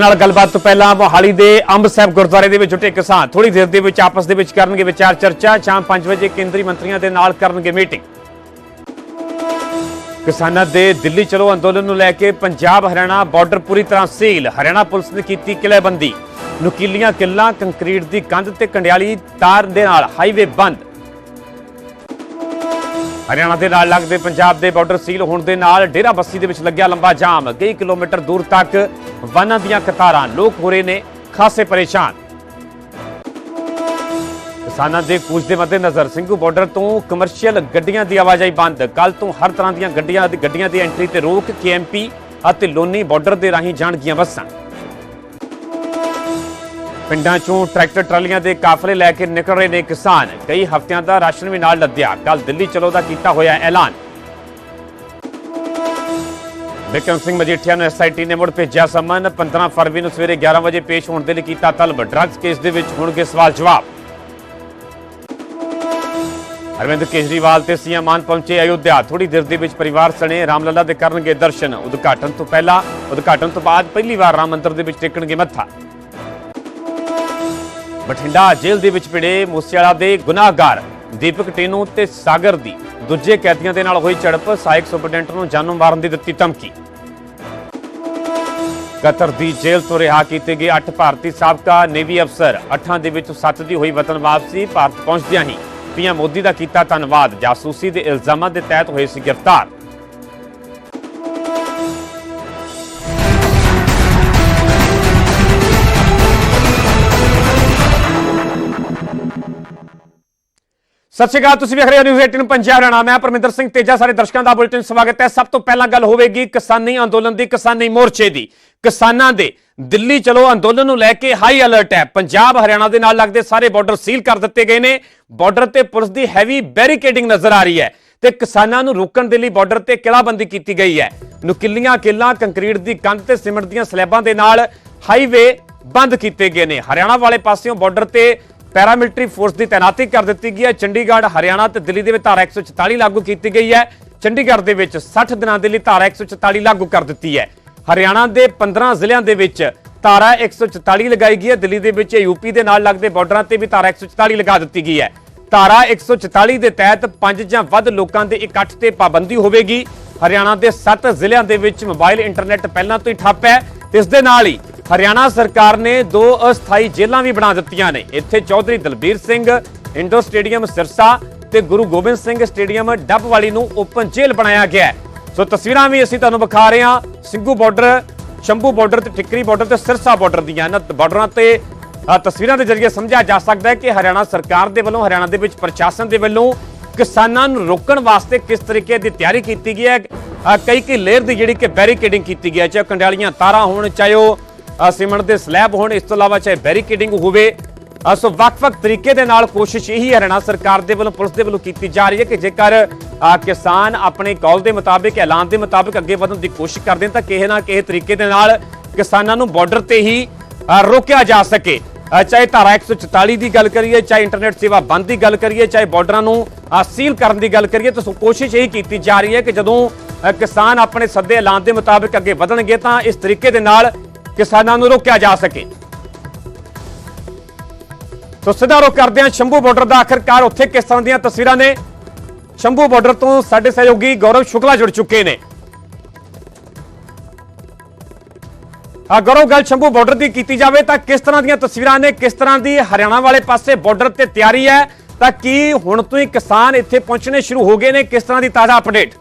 ਨਾਲ ਗੱਲਬਾਤ ਤੋਂ ਪਹਿਲਾਂ ਮੋਹਾਲੀ ਦੇ ਅੰਬ ਸਾਹਿਬ ਗੁਰਦੁਆਰੇ ਦੇ ਵਿੱਚ ਜੁਟੇ ਕਿਸਾਨ ਥੋੜੀ ਦੇਰ ਦੇ ਵਿੱਚ ਆਪਸ ਦੇ ਵਿੱਚ ਕਰਨਗੇ ਵਿਚਾਰ ਚਰਚਾ, ਸ਼ਾਮ 5 ਵਜੇ ਕੇਂਦਰੀ ਮੰਤਰੀਆਂ ਦੇ ਨਾਲ ਕਰਨਗੇ ਮੀਟਿੰਗ। ਕਿਸਾਨਾਂ ਦੇ ਦਿੱਲੀ ਚਲੋ ਅੰਦੋਲਨ ਨੂੰ ਲੈ ਕੇ ਪੰਜਾਬ, ਹਰਿਆਣਾ ਬਾਰਡਰ ਪੂਰੀ ਤਰ੍ਹਾਂ ਸੀਲ। ਹਰਿਆਣਾ ਪੁਲਿਸ ਨੇ ਕੀਤੀ ਕਿਲ੍ਹੇਬੰਦੀ। ਨੁਕੀਲੀਆਂ ਕਿੱਲਾਂ ਕੰਕਰੀਟ ਦੀ ਕੰਧ ਤੇ ਕੰਡਿਆਲੀ ਤਾਰ ਦੇ ਨਾਲ ਹਾਈਵੇ ਬੰਦ। ਹਰਿਆਣਾ ਦੇ ਨਾਲ ਲੱਗਦੇ ਪੰਜਾਬ ਦੇ ਬਾਰਡਰ ਸੀਲ ਹੋਣ ਦੇ ਨਾਲ ਡੇਰਾ ਬੱਸੀ ਦੇ ਵਿੱਚ ਲੱਗਿਆ ਲੰਬਾ ਜਾਮ। ਕਈ ਕਿਲੋਮੀਟਰ ਦੂਰ ਤੱਕ ਵਾਹਨਾਂ ਦੀਆਂ ਕਤਾਰਾਂ, ਲੋਕ ਹੋ ਰਹੇ ਨੇ ਖਾਸੇ ਪਰੇਸ਼ਾਨ। ਕਿਸਾਨਾਂ ਦੇ ਕੂਚ ਦੇ ਮੱਦੇਨਜ਼ਰ ਸਿੰਘੂ ਬਾਰਡਰ ਤੋਂ ਕਮਰਸ਼ੀਅਲ ਗੱਡੀਆਂ ਦੀ ਆਵਾਜਾਈ ਬੰਦ। ਕੱਲ ਤੋਂ ਹਰ ਤਰ੍ਹਾਂ ਦੀਆਂ ਗੱਡੀਆਂ ਦੀ ਗੱਡੀਆਂ ਦੀ ਐਂਟਰੀ ਤੇ ਰੋਕ ਕੇਐਮਪੀ ਅਤੇ ਲੋਨੀ ਬਾਰਡਰ ਦੇ ਰਾਹੀਂ ਜਾਣਗੀਆਂ ਬੱਸਾਂ। ਪਿੰਡਾਂ ਚੋਂ ਟਰੈਕਟਰ ਟਰਾਲੀਆਂ ਦੇ ਕਾਫਲੇ ਲੈ ਕੇ ਨਿਕਲ ਰਹੇ ਨੇ ਕਿਸਾਨ। ਕਈ ਹਫ਼ਤਿਆਂ ਦਾ ਰਾਸ਼ਨ ਵੀ ਨਾਲ ਲੱਦਿਆ। ਕੱਲ ਦਿੱਲੀ ਚਲੋ ਦਾ ਕੀਤਾ ਹੋਇਆ ਐਲਾਨ। ਬਿਕਰਮ ਸਿੰਘ ਮਜੀਠੀਆ ਨੂੰ ਐਸਆਈਟੀ ਨੇ ਮੁੜ ਭੇਜਿਆ ਸਮਨ 15 ਫਰਵਰੀ ਨੂੰ ਸਵੇਰੇ 11 ਵਜੇ ਪੇਸ਼ ਹੋਣ ਦੇ ਲਈ ਕੀਤਾ ਤਲਬ। ਡਰੱਗਸ ਕੇਸ ਦੇ ਵਿੱਚ ਹੋਣਗੇ ਸਵਾਲ ਜਵਾਬ। ਅਰਵਿੰਦ ਕੇਜਰੀਵਾਲ ਤੇ ਸੀਐਮ ਮਾਨ ਪਹੁੰਚੇ ਅਯੁੱਧਿਆ। ਥੋੜੀ ਦੇਰ ਦੇ ਵਿੱਚ ਪਰਿਵਾਰ ਸਣੇ ਰਾਮਲਲਾ ਦੇ ਕਰਨਗੇ ਦਰਸ਼ਨ। ਉਦਘਾਟਨ ਤੋਂ ਪਹਿਲਾਂ, ਉਦਘਾਟਨ ਤੋਂ ਬਾਅਦ ਪਹਿਲੀ ਵਾਰ ਰਾਮ ਮੰਦਿਰ ਦੇ ਵਿੱਚ ਟੇਕਣਗੇ ਮੱਥਾ। ਬਠਿੰਡਾ ਜੇਲ੍ਹ ਦੇ ਵਿੱਚ ਪਿੜੇ ਮੂਸੇਵਾਲਾ ਦੇ ਗੁਨਾਹਗਾਰ ਦੀਪਕ ਟੀਨੂ ਤੇ ਸਾਗਰ ਦੀ। ਦੂਜੇ ਕੈਦੀਆਂ ਦੇ ਨਾਲ ਹੋਈ ਝੜਪ, ਸਹਾਇਕ ਸੁਪਰਡੈਂਟ ਨੂੰ ਜਾਨੋਂ ਮਾਰਨ ਦੀ ਦਿੱਤੀ ਧਮਕੀ। ਕਤਰ ਦੀ ਜੇਲ੍ਹ ਤੋਂ ਰਿਹਾ ਕੀਤੇ ਗਏ 8 ਭਾਰਤੀ ਸਾਬਕਾ ਨੇਵੀ ਅਫਸਰ 8 ਦੇ ਵਿੱਚ 7 ਦੀ ਹੋਈ ਵਤਨ ਵਾਪਸੀ, ਭਾਰਤ ਪਹੁੰਚਦਿਆਂ ਹੀ ਪੀਐਮ ਮੋਦੀ ਦਾ ਕੀਤਾ ਧੰਨਵਾਦ। ਜਾਸੂਸੀ ਦੇ ਇਲਜ਼ਾਮਾਂ ਦੇ ਤਹਿਤ ਹੋਏ ਸੀ ਗ੍ਰਿਫਤਾਰ। ਸਤਿ ਸ਼੍ਰੀ ਅਕਾਲ, ਤੁਸੀਂ ਵੇਖ ਰਹੇ ਹੋ ਨਿਊਜ਼ 18 ਪੰਜਾਬ। ਹਰਿਆਣਾ ਮੈਂ ਪਰਮਿੰਦਰ ਸਿੰਘ ਤੇਜਾ। ਸਾਰੇ ਦਰਸ਼ਕਾਂ ਦਾ ਬੁਲੇਟਿਨ ਸਵਾਗਤ ਹੈ। ਸਭ ਤੋਂ ਪਹਿਲਾਂ ਗੱਲ ਹੋਵੇਗੀ ਕਿਸਾਨੀ ਅੰਦੋਲਨ ਦੀ, ਕਿਸਾਨੀ ਮੋਰਚੇ ਦੀ। ਕਿਸਾਨਾਂ ਦੇ ਦਿੱਲੀ ਚਲੋ ਅੰਦੋਲਨ ਨੂੰ ਲੈ ਕੇ ਹਾਈ ਅਲਰਟ ਹੈ। ਪੰਜਾਬ, ਹਰਿਆਣਾ ਦੇ ਨਾਲ ਲੱਗਦੇ ਸਾਰੇ ਬਾਰਡਰ ਸੀਲ ਕਰ ਦਿੱਤੇ ਗਏ ਨੇ। ਬਾਰਡਰ ਤੇ ਪੁਲਿਸ ਦੀ ਹੈਵੀ ਬੈਰੀਕੇਡਿੰਗ ਨਜ਼ਰ ਆ ਰਹੀ ਹੈ। ਤੇ ਕਿਸਾਨਾਂ ਨੂੰ ਰੋਕਣ ਦੇ ਲਈ ਬਾਰਡਰ ਤੇ ਕਿਲਾਬੰਦੀ ਕੀਤੀ ਗਈ ਹੈ। ਨੁਕਿੱਲੀਆਂ ਕਿੱਲਾਂ ਕੰਕਰੀਟ ਦੀ ਕੰਧ ਤੇ ਸਿਮਟ ਦੀਆਂ ਸਲੈਬਾਂ ਦੇ ਨਾਲ ਹਾਈਵੇ ਬੰਦ ਕੀਤੇ ਗਏ ਨੇ। ਹਰਿਆਣਾ ਵਾਲੇ ਪਾਸਿਓਂ ਬਾਰਡਰ ਤੇ ਪੈਰਾਮਿਲਟਰੀ ਫੋਰਸ ਦੀ ਤਾਇਨਾਤੀ ਕਰ ਦਿੱਤੀ ਗਈ ਹੈ। ਚੰਡੀਗੜ੍ਹ, ਹਰਿਆਣਾ ਤੇ ਦਿੱਲੀ ਦੇ ਵਿੱਚ ਧਾਰਾ 144 ਲਾਗੂ ਕੀਤੀ ਗਈ ਹੈ। ਚੰਡੀਗੜ੍ਹ ਦੇ ਵਿੱਚ 60 ਦਿਨਾਂ ਦੇ ਲਈ ਧਾਰਾ 144 ਲਾਗੂ ਕਰ ਦਿੱਤੀ ਹੈ। ਹਰਿਆਣਾ ਦੇ 15 ਜ਼ਿਲ੍ਹਿਆਂ ਦੇ ਵਿੱਚ ਧਾਰਾ 144 ਲਗਾਈ ਗਈ ਹੈ। ਦਿੱਲੀ ਦੇ ਵਿੱਚ ਯੂਪੀ ਦੇ ਨਾਲ ਲੱਗਦੇ ਬਾਰਡਰਾਂ ਤੇ ਵੀ ਧਾਰਾ 144 ਲਗਾ ਦਿੱਤੀ ਗਈ ਹੈ। ਧਾਰਾ 144 ਦੇ ਤਹਿਤ ਪੰਜ ਜਾਂ ਵੱਧ ਲੋਕਾਂ ਦੇ ਇਕੱਠ ਤੇ ਪਾਬੰਦੀ ਹੋਵੇਗੀ। ਹਰਿਆਣਾ ਦੇ 7 ਜ਼ਿਲ੍ਹਿਆਂ ਦੇ ਵਿੱਚ ਮੋਬਾਈਲ ਇੰਟਰਨੈਟ ਪਹਿਲਾਂ ਤੋਂ ਹੀ ਠੱਪ ਹੈ। ਤੇ ਇਸ ਦੇ ਨਾਲ ਹੀ ਹਰਿਆਣਾ ਸਰਕਾਰ ਨੇ ਦੋ ਅਸਥਾਈ ਜੇਲ੍ਹਾਂ ਵੀ ਬਣਾ ਦਿੱਤੀਆਂ ਨੇ। ਇੱਥੇ ਚੌਧਰੀ ਦਲਬੀਰ ਸਿੰਘ ਇੰਡੋ ਸਟੇਡੀਅਮ ਸਿਰਸਾ ਤੇ ਗੁਰੂ ਗੋਬਿੰਦ ਸਿੰਘ ਸਟੇਡੀਅਮ ਡੱਬਵਾਲੀ ਨੂੰ ਓਪਨ ਜੇਲ੍ਹ ਬਣਾਇਆ ਗਿਆ ਹੈ। ਸੋ ਤਸਵੀਰਾਂ ਵੀ ਅਸੀਂ ਤੁਹਾਨੂੰ ਵਿਖਾ ਰਹੇ ਹਾਂ। ਸਿੰਘੂ ਬਾਰਡਰ, ਸ਼ੰਭੂ ਬਾਰਡਰ ਤੇ ਟਿੱਕਰੀ ਬਾਰਡਰ ਤੇ ਸਿਰਸਾ ਬਾਰਡਰ ਦੀਆਂ ਇਹਨਾਂ ਬਾਰਡਰਾਂ ਤੇ ਤਸਵੀਰਾਂ ਦੇ ਜ਼ਰੀਏ ਸਮਝਿਆ ਜਾ ਸਕਦਾ ਹੈ ਕਿ ਹਰਿਆਣਾ ਸਰਕਾਰ ਦੇ ਵੱਲੋਂ, ਹਰਿਆਣਾ ਦੇ ਵਿੱਚ ਪ੍ਰਸ਼ਾਸਨ ਦੇ ਵੱਲੋਂ ਕਿਸਾਨਾਂ ਨੂੰ ਰੋਕਣ ਵਾਸਤੇ ਕਿਸ ਤਰੀਕੇ ਦੀ ਤਿਆਰੀ ਕੀਤੀ ਗਈ ਹੈ ਕਈ ਕਈ ਲੇਅਰ ਦੀ ਜਿਹੜੀ ਕਿ ਬੈਰੀਕੇਡਿੰਗ ਕੀਤੀ ਗਈ ਹੈ ਚਾਹੇ ਕੰਡਾਲੀਆਂ ਤਾਰਾਂ ਹੋਣ ਚਾਹੇ ਉਹ ਅ, ਦੇ ਸਲੈਬ ਹੋਣ ਇਸ ਤੋਂ ਇਲਾਵਾ ਚਾਹੇ ਬੈਰੀਕੇਡਿੰਗ ਹੋਵੇ। ਸੋ ਵੱਖ-ਵੱਖ ਤਰੀਕੇ ਦੇ ਨਾਲ ਕੋਸ਼ਿਸ਼ ਇਹੀ ਹਰਿਆਣਾ ਸਰਕਾਰ ਦੇ ਵੱਲੋਂ ਪੁਲਿਸ ਦੇ ਵੱਲੋਂ ਕੀਤੀ ਜਾ ਰਹੀ ਹੈ ਕਿ ਜੇਕਰ ਕਿਸਾਨ ਆਪਣੇ ਕੌਲ ਦੇ ਮੁਤਾਬਿਕ ਐਲਾਨ ਦੇ ਮੁਤਾਬਿਕ ਅੱਗੇ ਵਧਣ ਦੀ ਕੋਸ਼ਿਸ਼ ਕਰਦੇ ਨੇ ਤਾਂ ਕਿਸੇ ਨਾ ਕਿਸੇ ਤਰੀਕੇ ਦੇ ਨਾਲ ਕਿਸਾਨਾਂ ਨੂੰ ਬਾਰਡਰ ਤੇ ਹੀ ਰੋਕਿਆ ਜਾ ਸਕੇ। ਚਾਹੇ ਧਾਰਾ 144 ਦੀ ਗੱਲ ਕਰੀਏ, ਚਾਹੇ ਇੰਟਰਨੈਟ ਸੇਵਾ ਬੰਦ ਦੀ ਗੱਲ ਕਰੀਏ, ਚਾਹੇ ਬਾਰਡਰਾਂ ਨੂੰ ਸੀਲ ਕਰਨ ਦੀ ਗੱਲ ਕਰੀਏ, ਤਾਂ ਕੋਸ਼ਿਸ਼ ਇਹੀ ਕੀਤੀ ਜਾ ਰਹੀ ਹੈ ਕਿ ਜਦੋਂ ਕਿਸਾਨ ਆਪਣੇ ਸੱਦੇ ਐਲਾਨ ਦੇ ਮੁਤਾਬਿਕ ਅੱਗੇ ਵਧਣਗੇ, ਤਾਂ ਇਸ ਤਰੀਕੇ ਦੇ ਨਾਲ ਕਿਸਾਨਾਂ ਨੂੰ ਰੋਕਿਆ ਜਾ ਸਕੇ। ਸੋ ਸਿੱਧਾ ਰੁਕ ਕਰਦੇ ਹਾਂ, ਸ਼ੰਭੂ ਬਾਰਡਰ ਦਾ ਆਖਰਕਾਰ ਉੱਥੇ ਕਿਸ ਤਰ੍ਹਾਂ ਦੀਆਂ ਤਸਵੀਰਾਂ ਨੇ? ਸ਼ੰਭੂ ਬਾਰਡਰ ਤੋਂ ਸਾਡੇ ਸਹਿਯੋਗੀ ਗੌਰਵ ਸ਼ੁਕਲਾ ਜੁੜ ਚੁੱਕੇ ਨੇ। ਅਗਰ ਉਹ ਗੱਲ ਸ਼ੰਭੂ ਬਾਰਡਰ ਦੀ ਕੀਤੀ ਜਾਵੇ ਤਾਂ ਕਿਸ ਤਰ੍ਹਾਂ ਦੀਆਂ ਤਸਵੀਰਾਂ ਨੇ, ਕਿਸ ਤਰ੍ਹਾਂ ਦੀ ਹਰਿਆਣਾ ਵਾਲੇ ਪਾਸੇ ਬਾਰਡਰ ਤੇ ਤਿਆਰੀ ਹੈ, ਤਾਂ ਕੀ ਹੁਣ ਤੋਂ ਹੀ ਕਿਸਾਨ ਇੱਥੇ ਪਹੁੰਚਣੇ ਸ਼ੁਰੂ ਹੋ ਗਏ ਨੇ, ਕਿਸ ਤਰ੍ਹਾਂ ਦੀ ਤਾਜ਼ਾ ਅਪਡੇਟ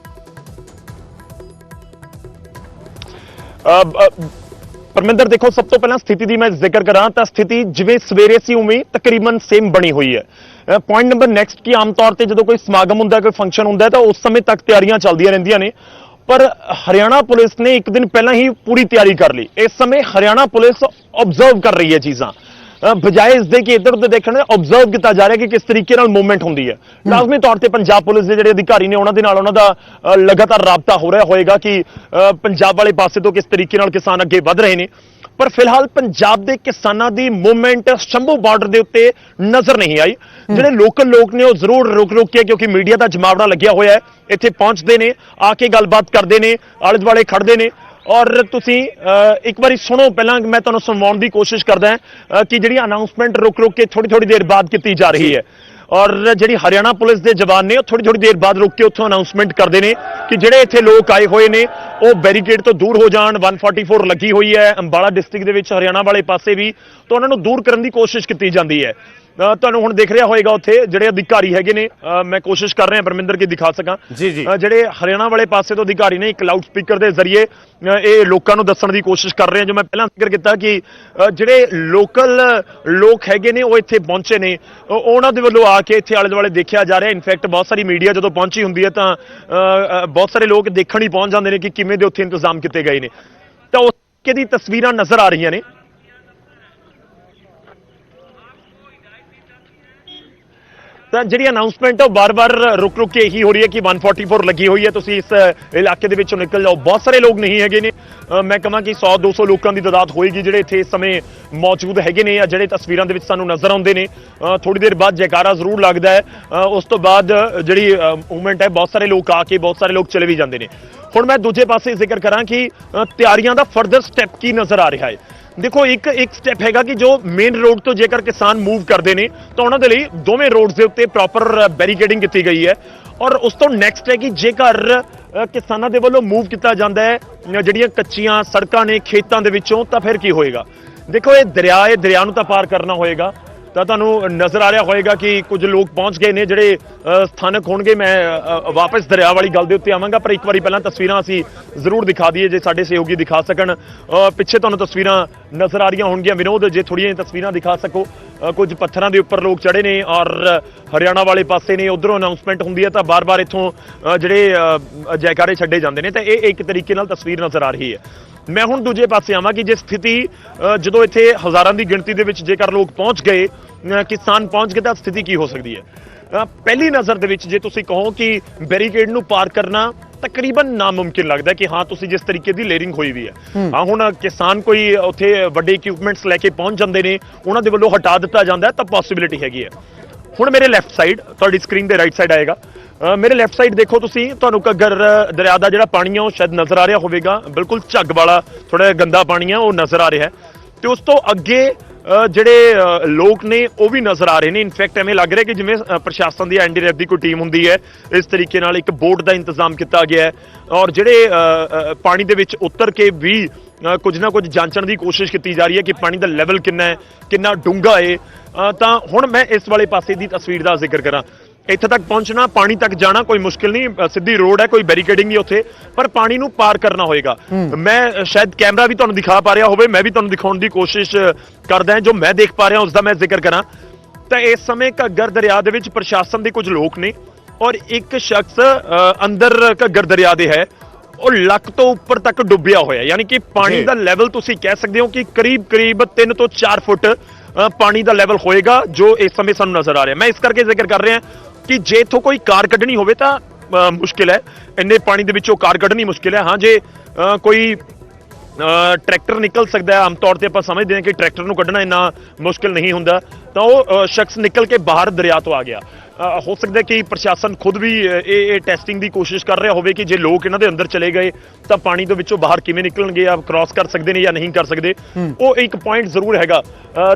ਪਰਮਿੰਦਰ, ਦੇਖੋ, ਸਭ ਤੋਂ ਪਹਿਲਾਂ ਸਥਿਤੀ ਦੀ ਮੈਂ ਜ਼ਿਕਰ ਕਰਾਂ ਤਾਂ ਸਥਿਤੀ ਜਿਵੇਂ ਸਵੇਰੇ ਸੀ ਉਵੇਂ ਤਕਰੀਬਨ ਸੇਮ ਬਣੀ ਹੋਈ ਹੈ। ਪੁਆਇੰਟ ਨੰਬਰ ਨੈਕਸਟ ਕੀ ਆਮ ਤੌਰ ਤੇ ਜਦੋਂ ਕੋਈ ਸਮਾਗਮ ਹੁੰਦਾ, ਕੋਈ ਫੰਕਸ਼ਨ ਹੁੰਦਾ, ਤਾਂ ਉਸ ਸਮੇਂ ਤੱਕ ਤਿਆਰੀਆਂ ਚੱਲਦੀਆਂ ਰਹਿੰਦੀਆਂ ਨੇ। ਪਰ ਹਰਿਆਣਾ ਪੁਲਿਸ ਨੇ ਇੱਕ ਦਿਨ ਪਹਿਲਾਂ ਹੀ ਪੂਰੀ ਤਿਆਰੀ ਕਰ ਲਈ। ਇਸ ਸਮੇਂ ਹਰਿਆਣਾ ਪੁਲਿਸ ਆਬਜ਼ਰਵ ਕਰ ਰਹੀ ਹੈ ਚੀਜ਼ਾਂ। ਬਜਾਏ ਇਸ ਦੇ ਕਿ ਇੱਧਰ ਉੱਧਰ ਦੇਖਣ ਆਬਜ਼ਰਵ ਕੀਤਾ ਜਾ ਰਿਹਾ ਕਿ ਕਿਸ ਤਰੀਕੇ ਨਾਲ ਮੂਵਮੈਂਟ ਹੁੰਦੀ ਹੈ। ਲਾਜ਼ਮੀ ਤੌਰ ਤੇ ਪੰਜਾਬ ਪੁਲਿਸ ਦੇ ਜਿਹੜੇ ਅਧਿਕਾਰੀ ਨੇ ਉਹਨਾਂ ਦੇ ਨਾਲ ਉਹਨਾਂ ਦਾ ਅ, ਲਗਾਤਾਰ ਰਾਬਤਾ ਹੋ ਰਿਹਾ ਹੋਏਗਾ ਕਿ ਅ, ਪੰਜਾਬ ਵਾਲੇ ਪਾਸੇ ਤੋਂ ਕਿਸ ਤਰੀਕੇ ਨਾਲ ਕਿਸਾਨ ਅੱਗੇ ਵਧ ਰਹੇ ਨੇ। ਪਰ ਫਿਲਹਾਲ ਪੰਜਾਬ ਦੇ ਕਿਸਾਨਾਂ ਦੀ ਮੂਵਮੈਂਟ ਸ਼ੰਭੂ ਬਾਰਡਰ ਦੇ ਉੱਤੇ ਨਜ਼ਰ ਨਹੀਂ ਆਈ। ਜਿਹੜੇ ਲੋਕਲ ਲੋਕ ਨੇ ਉਹ ਜ਼ਰੂਰ ਰੁਕ ਰੁਕ ਕੇ ਕਿਉਂਕਿ ਮੀਡੀਆ ਦਾ ਜਮਾਵੜਾ ਲੱਗਿਆ ਹੋਇਆ ਹੈ ਇੱਥੇ ਪਹੁੰਚਦੇ ਨੇ ਆ ਕੇ ਗੱਲਬਾਤ ਕਰਦੇ ਨੇ ਆਲੇ ਦੁਆਲੇ ਖੜਦੇ ਨੇ। ਔਰ ਤੁਸੀਂ ਇੱਕ ਵਾਰੀ ਸੁਣੋ, ਪਹਿਲਾਂ ਮੈਂ ਤੁਹਾਨੂੰ ਸੁਣਵਾਉਣ ਦੀ ਕੋਸ਼ਿਸ਼ ਕਰਦਾ ਕਿ ਜਿਹੜੀ ਅਨਾਉਂਸਮੈਂਟ ਰੁਕ ਰੁਕ ਕੇ ਥੋੜੀ ਥੋੜੀ ਦੇਰ ਬਾਅਦ ਕੀਤੀ ਜਾ ਰਹੀ ਹੈ। ਔਰ ਜਿਹੜੀ ਹਰਿਆਣਾ ਪੁਲਿਸ ਦੇ ਜਵਾਨ ਨੇ, ਉਹ ਥੋੜੀ ਥੋੜੀ ਦੇਰ ਬਾਅਦ ਰੁਕ ਕੇ ਉੱਥੋਂ ਅਨਾਉਂਸਮੈਂਟ ਕਰਦੇ ਨੇ ਕਿ ਜਿਹੜੇ ਇੱਥੇ ਲੋਕ ਆਏ ਹੋਏ ਨੇ, ਉਹ ਬੈਰੀਕੇਡ ਤੋਂ ਦੂਰ ਹੋ ਜਾਣ 144 ਲੱਗੀ ਹੋਈ ਹੈ, ਅੰਬਾਲਾ ਡਿਸਟ੍ਰਿਕਟ ਦੇ ਵਿੱਚ, ਹਰਿਆਣਾ ਵਾਲੇ ਪਾਸੇ ਵੀ, ਤਾਂ ਉਹਨਾਂ ਨੂੰ ਦੂਰ ਕਰਨ ਦੀ ਕੋਸ਼ਿਸ਼ ਕੀਤੀ ਜਾਂਦੀ ਹੈ। ਤੁਹਾਨੂੰ ਹੁਣ ਦਿਖ ਰਿਹਾ ਹੋਏਗਾ ਉੱਥੇ ਜਿਹੜੇ ਅਧਿਕਾਰੀ ਹੈਗੇ ਨੇ। ਮੈਂ ਕੋਸ਼ਿਸ਼ ਕਰ ਰਿਹਾ ਪਰਮਿੰਦਰ ਕੀ ਦਿਖਾ ਸਕਾਂ। ਜਿਹੜੇ ਹਰਿਆਣਾ ਵਾਲੇ ਪਾਸੇ ਤੋਂ ਅਧਿਕਾਰੀ ਨੇ ਇੱਕ ਲਾਊਡ ਸਪੀਕਰ ਦੇ ਜ਼ਰੀਏ ਇਹ ਲੋਕਾਂ ਨੂੰ ਦੱਸਣ ਦੀ ਕੋਸ਼ਿਸ਼ ਕਰ ਰਹੇ ਆ ਜੋ ਮੈਂ ਪਹਿਲਾਂ ਜ਼ਿਕਰ ਕੀਤਾ ਕਿ ਜਿਹੜੇ ਲੋਕਲ ਲੋਕ ਹੈਗੇ ਨੇ ਉਹ ਇੱਥੇ ਪਹੁੰਚੇ ਨੇ। ਉਹ- ਉਹਨਾਂ ਦੇ ਵੱਲੋਂ ਆ ਕੇ ਇੱਥੇ ਆਲੇ ਦੁਆਲੇ ਦੇਖਿਆ ਜਾ ਰਿਹਾ। ਇਨਫੈਕਟ ਬਹੁਤ ਸਾਰੀ ਮੀਡੀਆ ਜਦੋਂ ਪਹੁੰਚੀ ਹੁੰਦੀ ਹੈ ਤਾਂ ਬਹੁਤ ਸਾਰੇ ਲੋਕ ਦੇਖਣ ਹੀ ਪਹੁੰਚ ਜਾਂਦੇ ਨੇ ਕਿ ਕਿਵੇਂ ਦੇ ਉੱਥੇ ਇੰਤਜ਼ਾਮ ਕੀਤੇ ਗਏ ਨੇ। ਤਾਂ ਉਸ ਤਰੀਕੇ ਦੀ ਤਸਵੀਰਾਂ ਨਜ਼ਰ ਆ ਰਹੀਆਂ ਨੇ। ਤਾਂ ਜਿਹੜੀ ਅਨਾਉਂਸਮੈਂਟ ਹੈ ਉਹ ਬਾਰ-ਬਾਰ ਰੁਕ-ਰੁਕ ਕੇ ਇਹੀ ਹੋ ਰਹੀ ਹੈ ਕਿ 144 ਲੱਗੀ ਹੋਈ ਹੈ। ਤੁਸੀਂ ਇਸ ਇਲਾਕੇ ਦੇ ਵਿੱਚੋਂ ਨਿਕਲ ਜਾਓ। ਬਹੁਤ ਸਾਰੇ ਲੋਕ ਨਹੀਂ ਹੈਗੇ ਨੇ। ਮੈਂ ਕਹਾਂ ਕਿ 100-200 ਲੋਕਾਂ ਦੀ ਤਾਦਾਦ ਹੋਏਗੀ ਜਿਹੜੇ ਇੱਥੇ ਇਸ ਸਮੇਂ ਮੌਜੂਦ ਹੈਗੇ ਨੇ ਜਾਂ ਜਿਹੜੇ ਤਸਵੀਰਾਂ ਦੇ ਵਿੱਚ ਸਾਨੂੰ ਨਜ਼ਰ ਆਉਂਦੇ ਨੇ। ਥੋੜੀ ਦੇਰ ਬਾਅਦ ਜੈਕਾਰਾ ਜ਼ਰੂਰ ਲੱਗਦਾ ਹੈ। ਉਸ ਤੋਂ ਬਾਅਦ ਜਿਹੜੀ ਮੂਵਮੈਂਟ ਹੈ, ਬਹੁਤ ਸਾਰੇ ਲੋਕ ਆ ਕੇ, ਬਹੁਤ ਸਾਰੇ ਲੋਕ ਚਲੇ ਵੀ ਜਾਂਦੇ ਨੇ। ਹੁਣ ਮੈਂ ਦੂਜੇ ਪਾਸੇ ਜ਼ਿਕਰ ਕਰਾਂ ਕਿ ਤਿਆਰੀਆਂ ਦਾ ਫਰਦਰ ਸਟੈਪ ਕੀ ਨਜ਼ਰ ਆ ਰਿਹਾ ਹੈ? ਦੇਖੋ, ਇੱਕ ਇੱਕ ਸਟੈਪ ਹੈਗਾ ਕਿ ਜੋ ਮੇਨ ਰੋਡ ਤੋਂ ਜੇਕਰ ਕਿਸਾਨ ਮੂਵ ਕਰਦੇ ਨੇ, ਤਾਂ ਉਹਨਾਂ ਦੇ ਲਈ ਦੋਵੇਂ ਰੋਡਸ ਦੇ ਉੱਤੇ ਪ੍ਰੋਪਰ ਬੈਰੀਕੇਡਿੰਗ ਕੀਤੀ ਗਈ ਹੈ। ਔਰ ਉਸ ਤੋਂ ਨੈਕਸਟ ਹੈ ਕਿ ਜੇਕਰ ਕਿਸਾਨਾਂ ਦੇ ਵੱਲੋਂ ਮੂਵ ਕੀਤਾ ਜਾਂਦਾ ਹੈ ਜਿਹੜੀਆਂ ਕੱਚੀਆਂ ਸੜਕਾਂ ਨੇ ਖੇਤਾਂ ਦੇ ਵਿੱਚੋਂ, ਤਾਂ ਫਿਰ ਕੀ ਹੋਏਗਾ? ਦੇਖੋ, ਇਹ ਦਰਿਆ ਇਹ ਦਰਿਆ ਨੂੰ ਤਾਂ ਪਾਰ ਕਰਨਾ ਹੋਏਗਾ। ਤਾਂ ਤੁਹਾਨੂੰ ਨਜ਼ਰ ਆ ਰਿਹਾ ਹੋਏਗਾ ਕਿ ਕੁਝ ਲੋਕ ਪਹੁੰਚ ਗਏ ਨੇ ਜਿਹੜੇ ਸਥਾਨਕ ਹੋਣਗੇ। ਮੈਂ ਵਾਪਸ ਦਰਿਆ ਵਾਲੀ ਗੱਲ ਦੇ ਉੱਤੇ ਆਵਾਂਗਾ, ਪਰ ਇੱਕ ਵਾਰੀ ਪਹਿਲਾਂ ਤਸਵੀਰਾਂ ਅਸੀਂ ਜ਼ਰੂਰ ਦਿਖਾ ਦਈਏ, ਜੇ ਸਾਡੇ ਸਹਿਯੋਗੀ ਦਿਖਾ ਸਕਣ। ਪਿੱਛੇ ਤੁਹਾਨੂੰ ਤਸਵੀਰਾਂ ਨਜ਼ਰ ਆ ਰਹੀਆਂ ਹੋਣਗੀਆਂ। ਵਿਨੋਦ, ਜੇ ਥੋੜੀਆਂ ਤਸਵੀਰਾਂ ਦਿਖਾ ਸਕੋ। ਕੁਝ ਪੱਥਰਾਂ ਦੇ ਉੱਪਰ ਲੋਕ ਚੜੇ ਨੇ ਔਰ ਹਰਿਆਣਾ ਵਾਲੇ ਪਾਸੇ ਨੇ, ਉਧਰੋਂ ਅਨਾਉਂਸਮੈਂਟ ਹੁੰਦੀ ਹੈ ਤਾਂ ਬਾਰ-ਬਾਰ ਇੱਥੋਂ ਜਿਹੜੇ ਜੈਕਾਰੇ ਛੱਡੇ ਜਾਂਦੇ ਨੇ। ਤਾਂ ਇਹ ਇੱਕ ਤਰੀਕੇ ਨਾਲ ਤਸਵੀਰ ਨਜ਼ਰ ਆ ਰਹੀ ਹੈ। ਮੈਂ ਹੁਣ ਦੂਜੇ ਪਾਸੇ ਆਵਾਂ ਕਿ ਜੇ ਸਥਿਤੀ ਜਦੋਂ ਇੱਥੇ ਹਜ਼ਾਰਾਂ ਦੀ ਗਿਣਤੀ ਦੇ ਵਿੱਚ ਜੇਕਰ ਲੋਕ ਪਹੁੰਚ ਗਏ ਕਿਸਾਨ ਪਹੁੰਚ ਗਏ ਤਾਂ ਸਥਿਤੀ ਕੀ ਹੋ ਸਕਦੀ ਹੈ? ਪਹਿਲੀ ਨਜ਼ਰ ਦੇ ਵਿੱਚ ਜੇ ਤੁਸੀਂ ਕਹੋ ਕਿ ਬੈਰੀਕੇਡ ਨੂੰ ਪਾਰ ਕਰਨਾ ਤਕਰੀਬਨ ਨਾਮੁਮਕਿਨ ਲੱਗਦਾ ਕਿ ਹਾਂ ਤੁਸੀਂ ਜਿਸ ਤਰੀਕੇ ਦੀ ਲੇਅਰਿੰਗ ਹੋਈ ਵੀ ਹੈ। ਹਾਂ। ਹੁਣ ਕਿਸਾਨ ਕੋਈ ਉੱਥੇ ਵੱਡੇ ਇਕਵਿਪਮੈਂਟਸ ਲੈ ਕੇ ਪਹੁੰਚ ਜਾਂਦੇ ਨੇ ਉਹਨਾਂ ਦੇ ਵੱਲੋਂ ਹਟਾ ਦਿੱਤਾ ਜਾਂਦਾ ਤਾਂ ਪੋਸਿਬਿਲਿਟੀ ਹੈਗੀ ਹੈ। ਹੁਣ ਮੇਰੇ ਲੈਫਟ ਸਾਈਡ ਤੁਹਾਡੀ ਸਕਰੀਨ ਦੇ ਰਾਈਟ ਸਾਈਡ ਆਏਗਾ। ਮੇਰੇ ਲੈਫਟ ਸਾਈਡ ਦੇਖੋ ਤੁਸੀਂ, ਤੁਹਾਨੂੰ ਘੱਗਰ ਦਰਿਆ ਦਾ ਜਿਹੜਾ ਪਾਣੀ ਆ, ਉਹ ਸ਼ਾਇਦ ਨਜ਼ਰ ਆ ਰਿਹਾ ਹੋਵੇਗਾ। ਬਿਲਕੁਲ ਝੱਗ ਵਾਲਾ ਥੋੜਾ ਗੰਦਾ ਪਾਣੀ ਆ, ਉਹ ਨਜ਼ਰ ਆ ਰਿਹਾ ਹੈ। ਤੇ ਉਸ ਤੋਂ ਅੱਗੇ ਜਿਹੜੇ ਲੋਕ ਨੇ, ਉਹ ਵੀ ਨਜ਼ਰ ਆ ਰਹੇ ਨੇ। ਇਨਫੈਕਟ ਐਵੇਂ ਲੱਗ ਰਿਹਾ ਕਿ ਜਿਵੇਂ ਪ੍ਰਸ਼ਾਸਨ ਦੀ ਐਨਡੀਆਰਐਫ ਦੀ ਕੋਈ ਟੀਮ ਹੁੰਦੀ ਹੈ, ਇਸ ਤਰੀਕੇ ਨਾਲ ਇੱਕ ਬੋਟ ਦਾ ਇੰਤਜ਼ਾਮ ਕੀਤਾ ਗਿਆ ਹੈ। ਔਰ ਜਿਹੜੇ ਪਾਣੀ ਦੇ ਵਿੱਚ ਉਤਰ ਕੇ ਵੀ ਕੁਝ ਨਾ ਕੁਝ ਜਾਂਚਣ ਦੀ ਕੋਸ਼ਿਸ਼ ਕੀਤੀ ਜਾ ਰਹੀ ਹੈ ਕਿ ਪਾਣੀ ਦਾ ਲੈਵਲ ਕਿੰਨਾ ਹੈ, ਕਿੰਨਾ ਡੂੰਘਾ ਹੈ। ਤਾਂ ਹੁਣ ਮੈਂ ਇਸ ਵਾਲੇ ਪਾਸੇ ਦੀ ਤਸਵੀਰ ਦਾ ਜ਼ਿਕਰ ਕਰਾਂ। ਇੱਥੇ ਤੱਕ ਪਹੁੰਚਣਾ ਪਾਣੀ ਤੱਕ ਜਾਣਾ ਕੋਈ ਮੁਸ਼ਕਿਲ ਨਹੀਂ ਸਿੱਧੀ ਰੋਡ ਹੈ ਕੋਈ ਬੈਰੀਕੇਡਿੰਗ ਨਹੀਂ ਉੱਥੇ ਪਰ ਪਾਣੀ ਨੂੰ ਪਾਰ ਕਰਨਾ ਹੋਏਗਾ। ਮੈਂ ਸ਼ਾਇਦ ਕੈਮਰਾ ਵੀ ਤੁਹਾਨੂੰ ਦਿਖਾ ਪਾ ਰਿਹਾ ਹੋਵੇ ਮੈਂ ਵੀ ਤੁਹਾਨੂੰ ਦਿਖਾਉਣ ਦੀ ਕੋਸ਼ਿਸ਼ ਕਰਦਾ ਹਾਂ ਜੋ ਮੈਂ ਦੇਖ ਪਾ ਰਿਹਾ ਉਸ ਦਾ ਮੈਂ ਜ਼ਿਕਰ ਕਰਾਂ। ਤਾਂ ਇਸ ਸਮੇਂ ਘੱਗਰ ਦਰਿਆ ਦੇ ਵਿੱਚ ਪ੍ਰਸ਼ਾਸਨ ਦੇ ਕੁਝ ਲੋਕ ਨੇ ਔਰ ਇੱਕ ਸ਼ਖਸ ਅੰਦਰ ਘੱਗਰ ਦਰਿਆ ਦੇ ਹੈ। ਉਹ ਲੱਕ ਤੋਂ ਉੱਪਰ ਤੱਕ ਡੁੱਬਿਆ ਹੋਇਆ ਯਾਨੀ ਕਿ ਪਾਣੀ। ਦਾ ਲੈਵਲ ਤੁਸੀਂ ਕਹਿ ਸਕਦੇ ਹੋ ਕਿ ਕਰੀਬ ਕਰੀਬ 3 ਤੋਂ 4 ਫੁੱਟ ਪਾਣੀ ਦਾ ਲੈਵਲ ਹੋਏਗਾ ਜੋ ਇਸ ਸਮੇਂ ਸਾਨੂੰ ਨਜ਼ਰ ਆ ਰਿਹਾ ਮੈਂ ਇਸ ਕਰਕੇ ਜ਼ਿਕਰ ਕਰ ਰਿਹਾ ਕਿ ਜੇ ਇਥੋਂ ਕੋਈ ਕਾਰ ਕੱਢਣੀ ਹੋਵੇ ਤਾਂ ਮੁਸ਼ਕਿਲ ਹੈ। ਇੰਨੇ ਪਾਣੀ ਦੇ ਵਿੱਚੋਂ ਕਾਰ ਕੱਢਣੀ ਮੁਸ਼ਕਿਲ ਹੈ। ਹਾਂ ਜੇ ਕੋਈ ਟਰੈਕਟਰ ਨਿਕਲ ਸਕਦਾ ਹੈ ਆਮ ਤੌਰ ਤੇ ਆਪਾਂ ਸਮਝਦੇ ਹਾਂ ਕਿ ਟਰੈਕਟਰ ਨੂੰ ਕੱਢਣਾ ਇੰਨਾ ਮੁਸ਼ਕਿਲ ਨਹੀਂ ਹੁੰਦਾ ਤਾਂ ਉਹ ਸ਼ਖਸ ਨਿਕਲ ਕੇ ਬਾਹਰ ਦਰਿਆ ਤੋਂ ਆ ਗਿਆ। ਹੋ ਸਕਦਾ ਕਿ ਪ੍ਰਸ਼ਾਸਨ ਖੁਦ ਵੀ ਇਹ ਇਹ ਟੈਸਟਿੰਗ ਦੀ ਕੋਸ਼ਿਸ਼ ਕਰ ਰਿਹਾ ਹੋਵੇ ਕਿ ਜੇ ਲੋਕ ਇਹਨਾਂ ਦੇ ਅੰਦਰ ਚਲੇ ਗਏ ਤਾਂ ਪਾਣੀ ਦੇ ਵਿੱਚੋਂ ਬਾਹਰ ਕਿਵੇਂ ਨਿਕਲਣਗੇ ਜਾਂ ਕ੍ਰਾਸ ਕਰ ਸਕਦੇ ਨੇ ਜਾਂ ਨਹੀਂ ਕਰ ਸਕਦੇ। ਉਹ ਇੱਕ ਪੁਆਇੰਟ ਜ਼ਰੂਰ ਹੈਗਾ।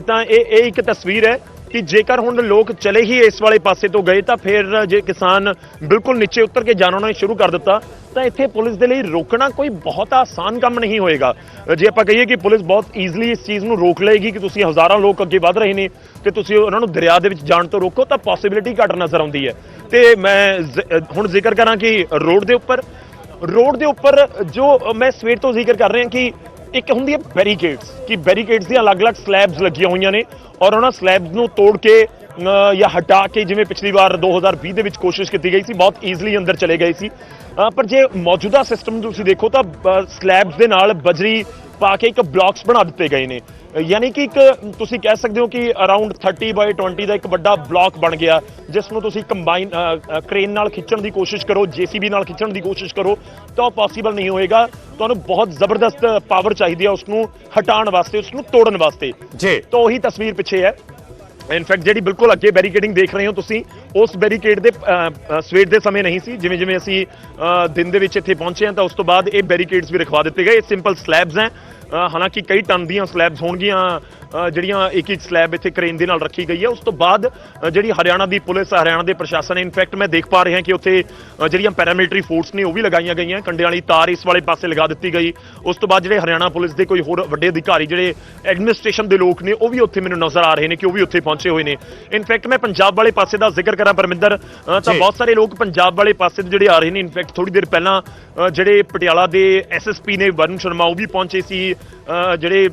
ਤਾਂ ਇਹ ਇਹ ਇੱਕ ਤਸਵੀਰ ਹੈ। ਕਿ ਜੇਕਰ ਹੁਣ ਲੋਕ ਚਲੇ ਹੀ ਇਸ ਵਾਲੇ ਪਾਸੇ ਤੋਂ ਗਏ ਤਾਂ ਫਿਰ ਜੇ ਕਿਸਾਨ ਬਿਲਕੁਲ ਨੀਚੇ ਉਤਰ ਕੇ ਜਾਣਾ ਸ਼ੁਰੂ ਕਰ ਦਿੱਤਾ, ਤਾਂ ਇੱਥੇ ਪੁਲਿਸ ਦੇ ਲਈ ਰੋਕਣਾ ਕੋਈ ਬਹੁਤ ਆਸਾਨ ਕੰਮ ਨਹੀਂ ਹੋਏਗਾ। ਜੇ ਆਪਾਂ ਕਹੀਏ ਕਿ ਪੁਲਿਸ ਬਹੁਤ ਈਜ਼ੀਲੀ ਇਸ ਚੀਜ਼ ਨੂੰ ਰੋਕ ਲਏਗੀ ਕਿ ਤੁਸੀਂ ਹਜ਼ਾਰਾਂ ਲੋਕ ਅੱਗੇ ਵਧ ਰਹੇ ਨੇ ਤੇ ਤੁਸੀਂ ਉਹਨਾਂ ਨੂੰ ਦਰਿਆ ਦੇ ਵਿੱਚ ਜਾਣ ਤੋਂ ਰੋਕੋ, ਤਾਂ ਪੋਸਿਬਿਲਿਟੀ ਘੱਟ ਨਜ਼ਰ ਆਉਂਦੀ ਹੈ। ਤੇ ਮੈਂ ਜ਼- ਹੁਣ ਜ਼ਿਕਰ ਕਰਾਂ ਕਿ ਰੋਡ ਦੇ ਉੱਪਰ, ਰੋਡ ਦੇ ਉੱਪਰ ਜੋ ਮੈਂ ਸਵੇਰ ਤੋਂ ਜ਼ਿਕਰ ਕਰ ਰਿਹਾ ਕਿ ਇੱਕ ਹੁੰਦੀ ਹੈ ਬੈਰੀਕੇਡਸ ਕਿ ਬੈਰੀਕੇਡਸ ਦੀਆਂ ਅਲੱਗ-ਅਲੱਗ ਸਲੈਬਸ ਲੱਗੀਆਂ ਹੋਈਆਂ ਨੇ ਔਰ ਉਹਨਾਂ ਸਲੈਬਸ ਨੂੰ ਤੋੜ ਕੇ ਜਾਂ ਹਟਾ ਕੇ ਜਿਵੇਂ ਪਿਛਲੀ ਵਾਰ 2020 ਦੇ ਵਿੱਚ ਕੋਸ਼ਿਸ਼ ਕੀਤੀ ਗਈ ਸੀ ਬਹੁਤ ਈਜ਼ੀਲੀ ਅੰਦਰ ਚਲੇ ਗਏ ਸੀ। ਪਰ ਜੇ ਮੌਜੂਦਾ ਸਿਸਟਮ ਤੁਸੀਂ ਦੇਖੋ ਤਾਂ ਸਲੈਬਸ ਦੇ ਨਾਲ ਬਜਰੀ ਪਾ ਕੇ ਇੱਕ ਬਲਾਕਸ ਬਣਾ ਦਿੱਤੇ ਗਏ ਨੇ। ਯਾਨੀ ਕਿ ਇੱਕ ਤੁਸੀਂ ਕਹਿ ਸਕਦੇ ਹੋ ਕਿ ਅਰਾਊਂਡ 30 ਬਾਈ 20 ਦਾ ਇੱਕ ਵੱਡਾ ਬਲਾਕ ਬਣ ਗਿਆ ਜਿਸ ਨੂੰ ਤੁਸੀਂ ਕੰਬਾਈਨ ਕ੍ਰੇਨ ਨਾਲ ਖਿੱਚਣ ਦੀ ਕੋਸ਼ਿਸ਼ ਕਰੋ ਜੀਸੀਬੀ ਨਾਲ ਖਿੱਚਣ ਦੀ ਕੋਸ਼ਿਸ਼ ਕਰੋ ਤਾਂ ਉਹ ਪੋਸੀਬਲ ਨਹੀਂ ਹੋਏਗਾ। ਤੁਹਾਨੂੰ ਬਹੁਤ ਜ਼ਬਰਦਸਤ ਪਾਵਰ ਚਾਹੀਦੀ ਹੈ ਉਸ ਨੂੰ ਹਟਾਉਣ ਵਾਸਤੇ ਉਸ ਨੂੰ ਤੋੜਨ ਵਾਸਤੇ। ਜੀ। ਤਾਂ ਉਹੀ ਤਸਵੀਰ ਪਿੱਛੇ ਹੈ। ਇਨਫੈਕਟ ਜਿਹੜੀ ਬਿਲਕੁਲ ਅੱਗੇ ਬੈਰੀਕੇਡਿੰਗ ਦੇਖ ਰਹੇ ਹੋ ਤੁਸੀਂ, ਉਸ ਬੈਰੀਕੇਡ ਦੇ ਸਵੇਰ ਦੇ ਸਮੇਂ ਨਹੀਂ ਸੀ। ਜਿਵੇਂ ਜਿਵੇਂ ਅਸੀਂ ਦਿਨ ਦੇ ਵਿੱਚ ਇੱਥੇ ਪਹੁੰਚੇ ਹਾਂ, ਤਾਂ ਉਸ ਤੋਂ ਬਾਅਦ ਇਹ ਬੈਰੀਕੇਡਸ ਵੀ ਰਖਵਾ ਦਿੱਤੇ ਗਏ। ਇਹ ਸਿੰਪਲ ਸਲੈਬਸ ਹੈ। ਹਾਲਾਂਕਿ ਕਈ ਟਨ ਦੀਆਂ ਸਲੈਬਸ ਹੋਣਗੀਆਂ। ਜਿਹੜੀਆਂ ਇੱਕ ਇੱਕ ਸਲੈਬ ਇੱਥੇ ਕ੍ਰੇਨ ਦੇ ਨਾਲ ਰੱਖੀ ਗਈ ਹੈ। ਉਸ ਤੋਂ ਬਾਅਦ ਜਿਹੜੀ ਹਰਿਆਣਾ ਦੀ ਪੁਲਿਸ ਹਰਿਆਣਾ ਦੇ ਪ੍ਰਸ਼ਾਸਨ ਨੇ ਇਨਫੈਕਟ ਮੈਂ ਦੇਖ ਪਾ ਰਿਹਾ ਕਿ ਉੱਥੇ ਜਿਹੜੀਆਂ ਪੈਰਾਮਿਲਟਰੀ ਫੋਰਸ ਨੇ ਉਹ ਵੀ ਲਗਾਈਆਂ ਗਈਆਂ। ਕੰਡੇ ਵਾਲੀ ਤਾਰ ਇਸ ਵਾਲੇ ਪਾਸੇ ਲਗਾ ਦਿੱਤੀ ਗਈ। ਉਸ ਤੋਂ ਬਾਅਦ ਜਿਹੜੇ ਹਰਿਆਣਾ ਪੁਲਿਸ ਦੇ ਕੋਈ ਹੋਰ ਵੱਡੇ ਅਧਿਕਾਰੀ ਜਿਹੜੇ ਐਡਮਿਨਿਸਟ੍ਰੇਸ਼ਨ ਦੇ ਲੋਕ ਨੇ ਉਹ ਵੀ ਉੱਥੇ ਮੈਨੂੰ ਨਜ਼ਰ ਆ ਰਹੇ ਨੇ ਕਿ ਉਹ ਵੀ ਉੱਥੇ ਪਹੁੰਚੇ ਹੋਏ ਨੇ। ਇਨਫੈਕਟ ਮੈਂ ਪੰਜਾਬ ਵਾਲੇ ਪਾਸੇ ਦਾ ਜ਼ਿਕਰ ਕਰਾਂ ਪਰਮਿੰਦਰ। ਤਾਂ। ਬਹੁਤ ਸਾਰੇ ਲੋਕ ਪੰਜਾਬ ਵਾਲੇ ਪਾਸੇ ਤੋਂ ਜਿਹੜੇ ਆ ਰਹੇ ਨੇ ਇਨਫੈਕਟ ਥੋੜੀ ਦੇਰ ਪਹਿਲਾਂ ਜਿਹੜੇ ਪਟਿਆਲਾ ਦੇ ਐਸਐਸਪੀ ਨੇ ਵਰੁਣ ਸ਼ਰਮਾ ਉਹ ਵੀ ਪਹੁੰਚੇ ਸੀ। ਜਿਹੜੇ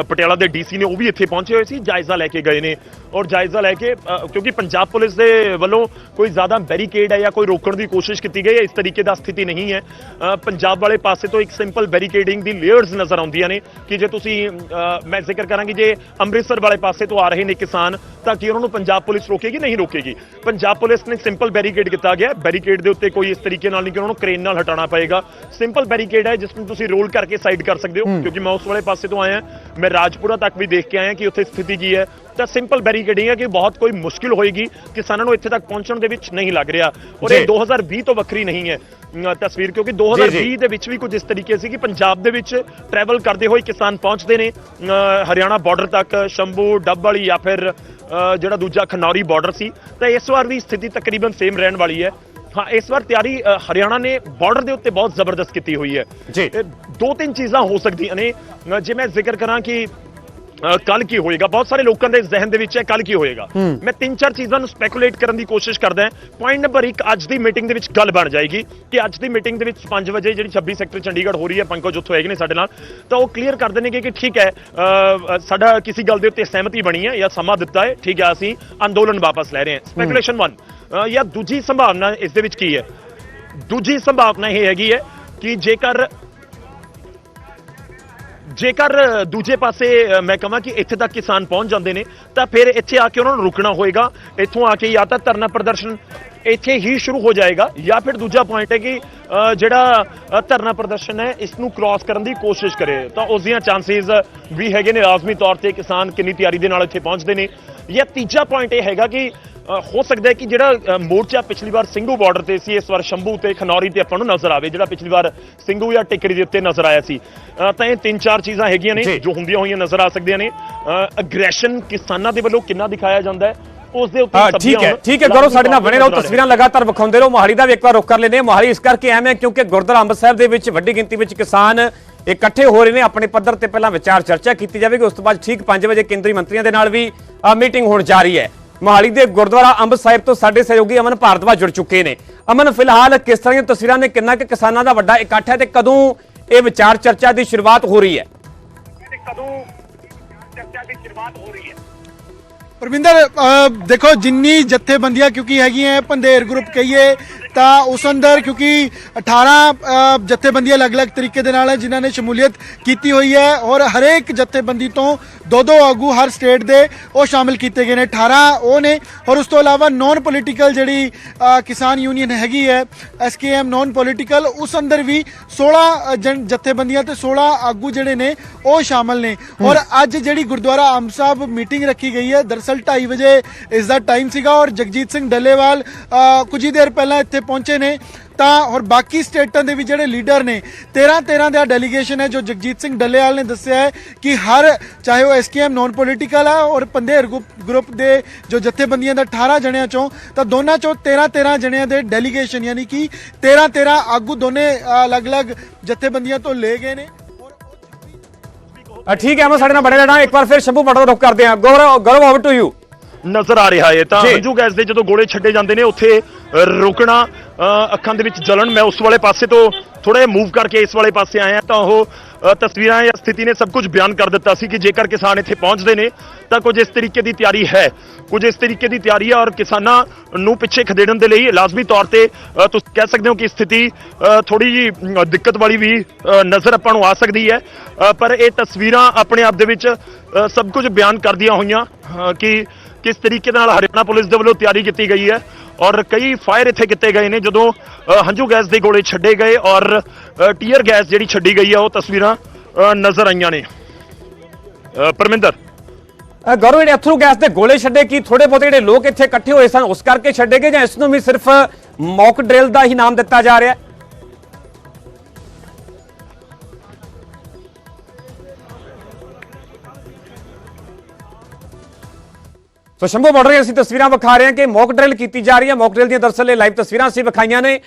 ਪਟਿਆਲਾ ਦੇ ਡੀਸੀ ਨੇ ਉਹ ਵੀ ਇੱਥੇ ਪਹੁੰਚੇ ਹੋਏ ਸੀ, ਜਾਇਜ਼ਾ ਲੈ ਕੇ ਗਏ ਨੇ। ਔਰ ਜਾਇਜ਼ਾ ਲੈ ਕੇ ਕਿਉਂਕਿ ਪੰਜਾਬ ਪੁਲਿਸ ਦੇ ਵੱਲੋਂ ਕੋਈ ਜ਼ਿਆਦਾ ਬੈਰੀਕੇਡ ਹੈ ਜਾਂ ਕੋਈ ਰੋਕਣ ਦੀ ਕੋਸ਼ਿਸ਼ ਕੀਤੀ ਗਈ ਹੈ ਇਸ ਤਰੀਕੇ ਦਾ ਸਥਿਤੀ ਨਹੀਂ ਹੈ। ਪੰਜਾਬ ਵਾਲੇ ਪਾਸੇ ਤੋਂ ਇੱਕ ਸਿੰਪਲ ਬੈਰੀਕੇਡਿੰਗ ਦੀ ਲੇਅਰਸ ਨਜ਼ਰ ਆਉਂਦੀਆਂ ਨੇ ਕਿ ਜੇ ਤੁਸੀਂ ਮੈਂ ਜ਼ਿਕਰ ਕਰਾਂਗੀ ਜੇ ਅੰਮ੍ਰਿਤਸਰ ਵਾਲੇ ਪਾਸੇ ਤੋਂ ਆ ਰਹੇ ਨੇ ਕਿਸਾਨ ਤਾਂ ਕੀ ਉਹਨਾਂ ਨੂੰ ਪੰਜਾਬ ਪੁਲਿਸ ਰੋਕੇਗੀ? ਨਹੀਂ ਰੋਕੇਗੀ। ਪੰਜਾਬ ਪੁਲਿਸ ਨੇ ਸਿੰਪਲ ਬੈਰੀਕੇਡ ਕੀਤਾ ਗਿਆ ਬੈਰੀਕੇਡ ਦੇ ਉੱਤੇ ਕੋਈ ਇਸ ਤਰੀਕੇ ਨਾਲ ਨਹੀਂ ਕਿ ਉਹਨਾਂ ਨੂੰ ਕ੍ਰੇਨ ਨਾਲ ਹਟਾਉਣਾ ਪਏਗਾ। ਸਿੰਪਲ ਬੈਰੀਕੇਡ ਹੈ ਜਿਸ ਨੂੰ ਤੁਸੀਂ ਰੋਲ ਕਰਕੇ ਸਾਈਡ ਕਰ ਸਕਦੇ ਹੋ ਕਿਉਂਕਿ ਮੈਂ ਉਸ ਵਾਲੇ ਪਾਸੇ ਤੋਂ ਆਇਆ ਮੈਂ ਰਾਜਪੁਰਾ ਤੱਕ ਵੀ ਦੇਖ ਕੇ ਆਇਆ ਕਿ ਉੱਥੇ ਸਥਿਤੀ ਕੀ ਹੈ। ਤਾਂ ਸਿੰਪਲ ਬੈਰੀਕੇਡਿੰਗ ਹੈ ਕਿ ਬਹੁਤ ਕੋਈ ਮੁਸ਼ਕਿਲ ਹੋਏਗੀ ਕਿਸਾਨਾਂ ਨੂੰ ਇੱਥੇ ਤੱਕ ਪਹੁੰਚਣ ਦੇ ਵਿੱਚ ਨਹੀਂ ਲੱਗ ਰਿਹਾ। ਔਰ ਇਹ ਜੀ। 2020 ਤੋਂ ਵੱਖਰੀ ਨਹੀਂ ਹੈ ਤਸਵੀਰ ਕਿਉਂਕਿ 2020 ਦੇ ਵਿੱਚ ਵੀ ਕੁਝ ਇਸ ਤਰੀਕੇ ਸੀ ਕਿ ਪੰਜਾਬ ਦੇ ਵਿੱਚ ਟਰੈਵਲ ਕਰਦੇ ਹੋਏ ਕਿਸਾਨ ਪਹੁੰਚਦੇ ਨੇ ਹਰਿਆਣਾ ਬਾਰਡਰ ਤੱਕ ਸ਼ੰਭੂ ਡੱਬ ਵਾਲੀ ਜਾਂ ਫਿਰ ਜਿਹੜਾ ਦੂਜਾ ਖਨੌਰੀ ਬਾਰਡਰ ਸੀ। ਤਾਂ ਇਸ ਵਾਰ ਵੀ ਸਥਿਤੀ ਤਕਰੀਬਨ ਸੇਮ ਰਹਿਣ ਵਾਲੀ ਹੈ। ਹਾਂ ਇਸ ਵਾਰ ਤਿਆਰੀ ਹਰਿਆਣਾ ਨੇ ਬਾਰਡਰ ਦੇ ਉੱਤੇ ਬਹੁਤ ਜ਼ਬਰਦਸਤ ਕੀਤੀ ਹੋਈ ਹੈ। ਜੀ। ਦੋ ਤਿੰਨ ਚੀਜ਼ਾਂ ਹੋ ਸਕਦੀਆਂ ਨੇ। ਜੇ ਮੈਂ ਜ਼ਿਕਰ ਕਰਾਂ ਕਿ ਕੱਲ ਕੀ ਹੋਏਗਾ? ਬਹੁਤ ਸਾਰੇ ਲੋਕਾਂ ਦੇ ਜ਼ਿਹਨ ਦੇ ਵਿੱਚ ਹੈ ਕੱਲ ਕੀ ਹੋਏਗਾ? ਮੈਂ ਤਿੰਨ ਚਾਰ ਚੀਜ਼ਾਂ ਨੂੰ ਸਪੈਕੂਲੇਟ ਕਰਨ ਦੀ ਕੋਸ਼ਿਸ਼ ਕਰਦਾ ਹਾਂ। ਪੁਆਇੰਟ ਨੰਬਰ 1 ਅੱਜ ਦੀ ਮੀਟਿੰਗ ਦੇ ਵਿੱਚ ਗੱਲ ਬਣ ਜਾਏਗੀ ਕਿ ਅੱਜ ਦੀ ਮੀਟਿੰਗ ਦੇ ਵਿੱਚ 5 ਵਜੇ ਜਿਹੜੀ 26 ਸੈਕਟਰ ਚੰਡੀਗੜ੍ਹ ਹੋ ਰਹੀ ਹੈ ਪੰਕਜ ਉੱਥੋਂ ਹੈਗੇ ਨੇ ਸਾਡੇ ਨਾਲ ਤਾਂ ਉਹ ਕਲੀਅਰ ਕਰ ਦੇਣਗੇ ਕਿ ਠੀਕ ਹੈ ਸਾਡਾ ਕਿਸੇ ਗੱਲ ਦੇ ਉੱਤੇ ਸਹਿਮਤੀ ਬਣੀ ਹੈ ਜਾਂ ਸਮਾਂ ਦਿੱਤਾ ਹੈ ਠੀਕ ਹੈ ਅਸੀਂ ਅੰਦੋਲਨ ਵਾਪਸ ਲੈ ਰਹੇ ਹਾਂ। ਸਪੈਕੂਲੇਸ਼ਨ 1 ਜਾਂ ਦੂਜੀ ਸੰਭਾਵਨਾ ਇਸ ਦੇ ਵਿੱਚ ਕੀ ਹੈ? ਦੂਜੀ ਸੰਭਾਵਨਾ ਇਹ ਹੈਗੀ ਹੈ ਕਿ ਜੇਕਰ ਜੇਕਰ ਦੂਜੇ ਪਾਸੇ ਮੈਂ ਕਹਾਂ ਕਿ ਇੱਥੇ ਤੱਕ ਕਿਸਾਨ ਪਹੁੰਚ ਜਾਂਦੇ ਨੇ, ਤਾਂ ਫਿਰ ਇੱਥੇ ਆ ਕੇ ਉਹਨਾਂ ਨੂੰ ਰੁਕਣਾ ਹੋਏਗਾ। ਇੱਥੋਂ ਆ ਕੇ ਜਾਂ ਤਾਂ ਧਰਨਾ ਪ੍ਰਦਰਸ਼ਨ ਇੱਥੇ ਹੀ ਸ਼ੁਰੂ ਹੋ ਜਾਏਗਾ, ਜਾਂ ਫਿਰ ਦੂਜਾ ਪੁਆਇੰਟ ਹੈ ਕਿ ਜਿਹੜਾ ਧਰਨਾ ਪ੍ਰਦਰਸ਼ਨ ਹੈ, ਇਸ ਨੂੰ ਕ੍ਰਾਸ ਕਰਨ ਦੀ ਕੋਸ਼ਿਸ਼ ਕਰੇ। ਤਾਂ ਉਸ ਦੀਆਂ ਚਾਂਸਸ ਵੀ ਹੈਗੇ ਨੇ। ਲਾਜ਼ਮੀ ਤੌਰ ਤੇ ਕਿਸਾਨ ਕਿੰਨੀ ਤਿਆਰੀ ਦੇ ਨਾਲ ਇੱਥੇ ਪਹੁੰਚਦੇ ਨੇ। ਜਾਂ ਤੀਜਾ ਪੁਆਇੰਟ ਇਹ ਹੈਗਾ ਕਿ ਹੋ ਸਕਦਾ ਹੈ ਕਿ ਜਿਹੜਾ ਮੋਰਚਾ ਪਿਛਲੀ ਵਾਰ ਸਿੰਘੂ ਬਾਰਡਰ ਤੇ ਸੀ ਇਸ ਵਾਰ ਸ਼ੰਭੂ ਤੇ ਖਨੌਰੀ ਤੇ ਆਪਾਂ ਨੂੰ ਨਜ਼ਰ ਆਵੇ ਜਿਹੜਾ ਪਿਛਲੀ ਵਾਰ ਸਿੰਘੂ ਜਾਂ ਟਿਕਰੀ ਦੇ ਉੱਤੇ ਨਜ਼ਰ ਆਇਆ ਸੀ। ਤਾਂ ਇਹ ਤਿੰਨ ਚਾਰ ਚੀਜ਼ਾਂ ਹੈਗੀਆਂ ਨੇ ਜੀ। ਹੁੰਦੀਆਂ ਹੋਈਆਂ ਨਜ਼ਰ ਆ ਸਕਦੀਆਂ ਨੇ। ਅਗਰੈਸ਼ਨ ਕਿਸਾਨਾਂ ਦੇ ਵੱਲੋਂ ਕਿੰਨਾ ਦਿਖਾਇਆ ਜਾਂਦਾ ਹੈ ਉਸ ਦੇ ਉੱਤੇ ਸਬਜ਼ੀਆਂ ਠੀਕ ਹੈ ਠੀਕ ਹੈ ਗੌਰਵ ਸਾਡੇ ਨਾਲ ਬਣੇ ਰਹੋ ਤਸਵੀਰਾਂ ਲਗਾਤਾਰ ਵਿਖਾਉਂਦੇ ਰਹੋ। ਮੋਹਾਲੀ ਦਾ ਵੀ ਇੱਕ ਵਾਰ ਰੁਕ ਕਰ ਹਾਂ। ਮੋਹਾਲੀ ਇਸ ਕਰਕੇ ਐਵੇਂ ਕਿਉਂਕਿ ਗੁਰਦੁਆਰਾ ਅੰਬ ਸਾਹਿਬ ਦੇ ਵਿੱਚ ਵੱਡੀ ਗਿਣਤੀ ਵਿੱਚ ਕਿਸਾਨ ਇਕੱਠੇ ਹੋ ਰਹੇ ਨੇ ਆਪਣੇ ਪੱਧਰ ਤੇ ਪਹਿਲਾਂ ਵਿਚਾਰ ਚਰਚਾ ਕੀਤੀ ਜਾਵੇਗੀ ਉਸ ਤੋਂ ਬਾਅਦ ਠੀਕ 5 ਵਜੇ ਕੇਂਦਰੀ ਮੰਤਰੀਆਂ ਦੇ ਨਾਲ ਵੀ ਮੀਟਿੰਗ ਹੋਣ ਜਾ ਰਹੀ ਹੈ। ਮੋਹਾਲੀ ਦੇ ਗੁਰਦੁਆਰਾ ਅੰਬ ਸਾਹਿਬ ਤੋਂ ਸਾਡੇ ਸਹਿਯੋਗੀ ਅਮਨ ਭਾਰਦਵਾਜ ਜੁੜ ਚੁੱਕੇ ਨੇ। ਅਮਨ ਫਿਲਹਾਲ ਕਿਸ ਤਰ੍ਹਾਂ ਦੀਆਂ ਤਸਵੀਰਾਂ ਨੇ? ਕਿੰਨਾ ਕਿ ਕਿਸਾਨਾਂ ਦਾ ਵੱਡਾ ਇਕੱਠ ਹੈ ਤੇ ਕਦੋਂ ਇਹ ਵਿਚਾਰ ਚਰਚਾ ਦੀ ਸ਼ੁਰੂਆਤ ਹੋ ਰਹੀ ਹੈ? ਕਦੋਂ ਚਰਚਾ ਦੀ ਸ਼ੁਰੂਆਤ ਹੋ ਰਹੀ ਹੈ? ਪਰਵਿੰਦਰ ਦੇਖੋ ਜਿੰਨੀ ਜਥੇਬੰਦੀਆਂ ਕਿਉਂਕਿ ਹੈਗੀਆਂ ਪੰਧੇਰ ਗਰੁੱਪ ਕਹੀਏ ਤਾਂ ਉਸ ਅੰਦਰ ਕਿਉਂਕਿ 18 ਅ, ਜਥੇਬੰਦੀਆਂ ਅਲੱਗ-ਅਲੱਗ ਤਰੀਕੇ ਦੇ ਨਾਲ ਹੈ ਜਿਨ੍ਹਾਂ ਨੇ ਸ਼ਮੂਲੀਅਤ ਕੀਤੀ ਹੋਈ ਹੈ ਔਰ ਹਰੇਕ ਜਥੇਬੰਦੀ ਤੋਂ ਦੋ ਦੋ ਆਗੂ ਹਰ ਸਟੇਟ ਦੇ ਉਹ ਸ਼ਾਮਿਲ ਕੀਤੇ ਗਏ ਨੇ। 18 ਉਹ ਨੇ ਔਰ ਉਸ ਤੋਂ ਇਲਾਵਾ ਨਾਨ ਪੋਲੀਟੀਕਲ ਜਿਹੜੀ ਕਿਸਾਨ ਯੂਨੀਅਨ ਹੈਗੀ ਹੈ ਐਸਕੇਐਮ ਨਾਨ ਪੋਲੀਟੀਕਲ ਉਸ ਅੰਦਰ ਵੀ 16 ਅ, ਜਨ- ਜਥੇਬੰਦੀਆਂ ਤੇ 16 ਆਗੂ ਜਿਹੜੇ ਨੇ ਉਹ ਸ਼ਾਮਲ ਨੇ। ਔਰ ਅੱਜ ਜਿਹੜੀ ਗੁਰਦੁਆਰਾ ਅੰਬ ਸਾਹਿਬ ਮੀਟਿੰਗ ਰੱਖੀ ਗਈ ਹੈ ਦਰਸਲ 2:30 ਵਜੇ ਇਸ ਦਾ ਟਾਈਮ ਸੀਗਾ ਔਰ ਜਗਜੀਤ ਸਿੰਘ ਡੱਲੇਵਾਲ ਕੁਝ ਹੀ ਦੇਰ ਪਹਿਲਾਂ ਇੱਥੇ ਪਹੁੰਚੇ ਨੇ, ਤਾਂ ਔਰ ਬਾਕੀ ਸਟੇਟਾਂ ਦੇ ਵੀ ਜਿਹੜੇ ਲੀਡਰ ਨੇ 13 13 ਦਾ ਡੈਲੀਗੇਸ਼ਨ ਹੈ ਜੋ ਜਗਜੀਤ ਸਿੰਘ ਡੱਲੇਵਾਲ ਨੇ ਦੱਸਿਆ ਹੈ ਕਿ ਹਰ, ਚਾਹੇ ਉਹ ਐਸਕੇਐਮ ਨਾਨ ਪੋਲੀਟੀਕਲ ਹੈ ਔਰ ਪੰਧੇਰ ਗਰੁੱਪ- ਦੇ ਜੋ ਜਥੇਬੰਦੀਆਂ ਦਾ 18 ਜਣਿਆਂ ਚੋਂ, ਤਾਂ ਦੋਨਾਂ ਚੋਂ 13 13 ਜਣਿਆਂ ਦੇ ਡੈਲੀਗੇਸ਼ਨ ਯਾਨੀ ਕਿ 13 13 ਆਗੂ ਦੋਨੇ ਅਲੱਗ-ਅਲੱਗ ਜਥੇਬੰਦੀਆਂ ਤੋਂ ਲਏ ਗਏ ਨੇ। ਠੀਕ ਹੈ ਮੈਂ ਸਾਡੇ ਨਾਲ ਬੜੇ ਰਹਿਣਾ ਇੱਕ ਵਾਰ ਫਿਰ ਸ਼ੰਭੂ ਮਟਰ ਰੁਕ ਕਰਦੇ ਹਾਂ। Gaurav Gaurav over to you ਨਜ਼ਰ ਆ ਰਿਹਾ ਹੈ ਤਾਂ। ਹੰਝੂ ਗੈਸ ਦੇ ਜਦੋਂ ਗੋਲੇ ਛੱਡੇ ਜਾਂਦੇ ਨੇ ਉੱਥੇ ਰੁਕਣਾ ਅੱਖਾਂ ਦੇ ਵਿੱਚ ਜਲਣ ਮੈਂ ਉਸ ਵਾਲੇ ਪਾਸੇ ਤੋਂ ਥੋੜਾ ਮੂਵ ਕਰਕੇ ਇਸ ਵਾਲੇ ਪਾਸੇ ਆਇਆ ਤਾਂ ਉਹ ਤਸਵੀਰਾਂ ਜਾਂ ਸਥਿਤੀ ਨੇ ਸਭ ਕੁਝ ਬਿਆਨ ਕਰ ਦਿੱਤਾ ਸੀ ਕਿ ਜੇਕਰ ਕਿਸਾਨ ਇੱਥੇ ਪਹੁੰਚਦੇ ਨੇ ਤਾਂ ਕੁਝ ਇਸ ਤਰੀਕੇ ਦੀ ਤਿਆਰੀ ਹੈ ਕੁਝ ਇਸ ਤਰੀਕੇ ਦੀ ਤਿਆਰੀ ਹੈ ਔਰ ਕਿਸਾਨਾਂ ਨੂੰ ਪਿੱਛੇ ਖਦੇੜਨ ਦੇ ਲਈ ਲਾਜ਼ਮੀ ਤੌਰ ਤੇ ਤੁਸੀਂ ਕਹਿ ਸਕਦੇ ਹੋ ਕਿ ਸਥਿਤੀ ਥੋੜੀ ਜੀ ਦਿੱਕਤ ਵਾਲੀ ਵੀ ਨਜ਼ਰ ਆਪਾਂ ਨੂੰ ਆ ਸਕਦੀ ਹੈ ਪਰ ਇਹ ਤਸਵੀਰਾਂ ਆਪਣੇ ਆਪ ਦੇ ਵਿੱਚ ਸਭ ਕੁਝ ਬਿਆਨ ਕਰਦੀਆਂ ਹੋਈਆਂ ਕਿ ਕਿਸ ਤਰੀਕੇ ਨਾਲ ਹਰਿਆਣਾ ਪੁਲਿਸ ਦੇ ਵੱਲੋਂ ਤਿਆਰੀ ਕੀਤੀ ਗਈ ਹੈ ਔਰ ਕਈ ਫਾਇਰ ਇੱਥੇ ਕੀਤੇ ਗਏ ਨੇ ਜਦੋਂ ਹੰਝੂ ਗੈਸ ਦੇ ਗੋਲੇ ਛੱਡੇ ਗਏ ਔਰ ਟੀਅਰ ਗੈਸ ਜਿਹੜੀ ਛੱਡੀ ਗਈ ਹੈ ਉਹ ਤਸਵੀਰਾਂ ਨਜ਼ਰ ਆਈਆਂ ਨੇ। ਪਰਮਿੰਦਰ। ਗੌਰਵ, ਜਿਹੜੇ ਅਥਰੂ ਗੈਸ ਦੇ ਗੋਲੇ ਛੱਡੇ ਕੀ ਥੋੜੇ ਬਹੁਤੇ ਜਿਹੜੇ ਲੋਕ ਇੱਥੇ ਇਕੱਠੇ ਹੋਏ ਸਨ, ਉਸ ਕਰਕੇ ਛੱਡੇ ਗਏ ਜਾਂ ਇਸ ਨੂੰ ਵੀ ਸਿਰਫ ਮੌਕ ਡਰਿਲ ਦਾ ਹੀ ਨਾਮ ਦਿੱਤਾ ਜਾ ਰਿਹਾ ਹੈ? ਸੋ ਸ਼ੰਭੂ ਬਾਰਡਰ ਦੀਆਂ ਅਸੀਂ ਤਸਵੀਰਾਂ ਵਿਖਾ ਰਹੇ ਹਾਂ ਕਿ ਮੌਕ ਡਰਿਲ ਕੀਤੀ ਜਾ ਰਹੀ ਹੈ। ਮੌਕ ਡਰਿਲ ਦੀਆਂ ਦਰਸਲ ਇਹ ਲਾਈਵ ਤਸਵੀਰਾਂ ਅਸੀਂ ਵਿਖਾਈਆਂ ਨੇ।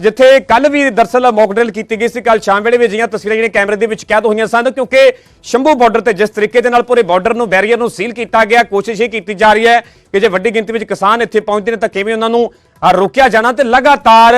ਜਿੱਥੇ ਕੱਲ ਵੀ ਦਰਸਲ ਮੌਕ ਡਰਿਲ ਕੀਤੀ ਗਈ ਸੀ। ਕੱਲ ਸ਼ਾਮ ਵੇਲੇ ਵੀ ਅਜਿਹੀਆਂ ਤਸਵੀਰਾਂ ਜਿਹੜੀਆਂ ਕੈਮਰੇ ਦੇ ਵਿੱਚ ਕੈਦ ਹੋਈਆਂ ਸਨ, ਕਿਉਂਕਿ ਸ਼ੰਭੂ ਬਾਰਡਰ ਤੇ ਜਿਸ ਤਰੀਕੇ ਦੇ ਨਾਲ ਪੂਰੇ ਬਾਰਡਰ ਨੂੰ ਬੈਰੀਅਰ ਨੂੰ ਸੀਲ ਕੀਤਾ ਗਿਆ, ਕੋਸ਼ਿਸ਼ ਇਹ ਕੀਤੀ ਜਾ ਰਹੀ ਹੈ ਕਿ ਜੇ ਵੱਡੀ ਗਿਣਤੀ ਵਿੱਚ ਕਿਸਾਨ ਇੱਥੇ ਪਹੁੰਚਦੇ ਨੇ ਤਾਂ ਕਿਵੇਂ ਉਹਨਾਂ ਨੂੰ ਰੋਕਿਆ ਜਾਣਾ ਤੇ ਲਗਾਤਾਰ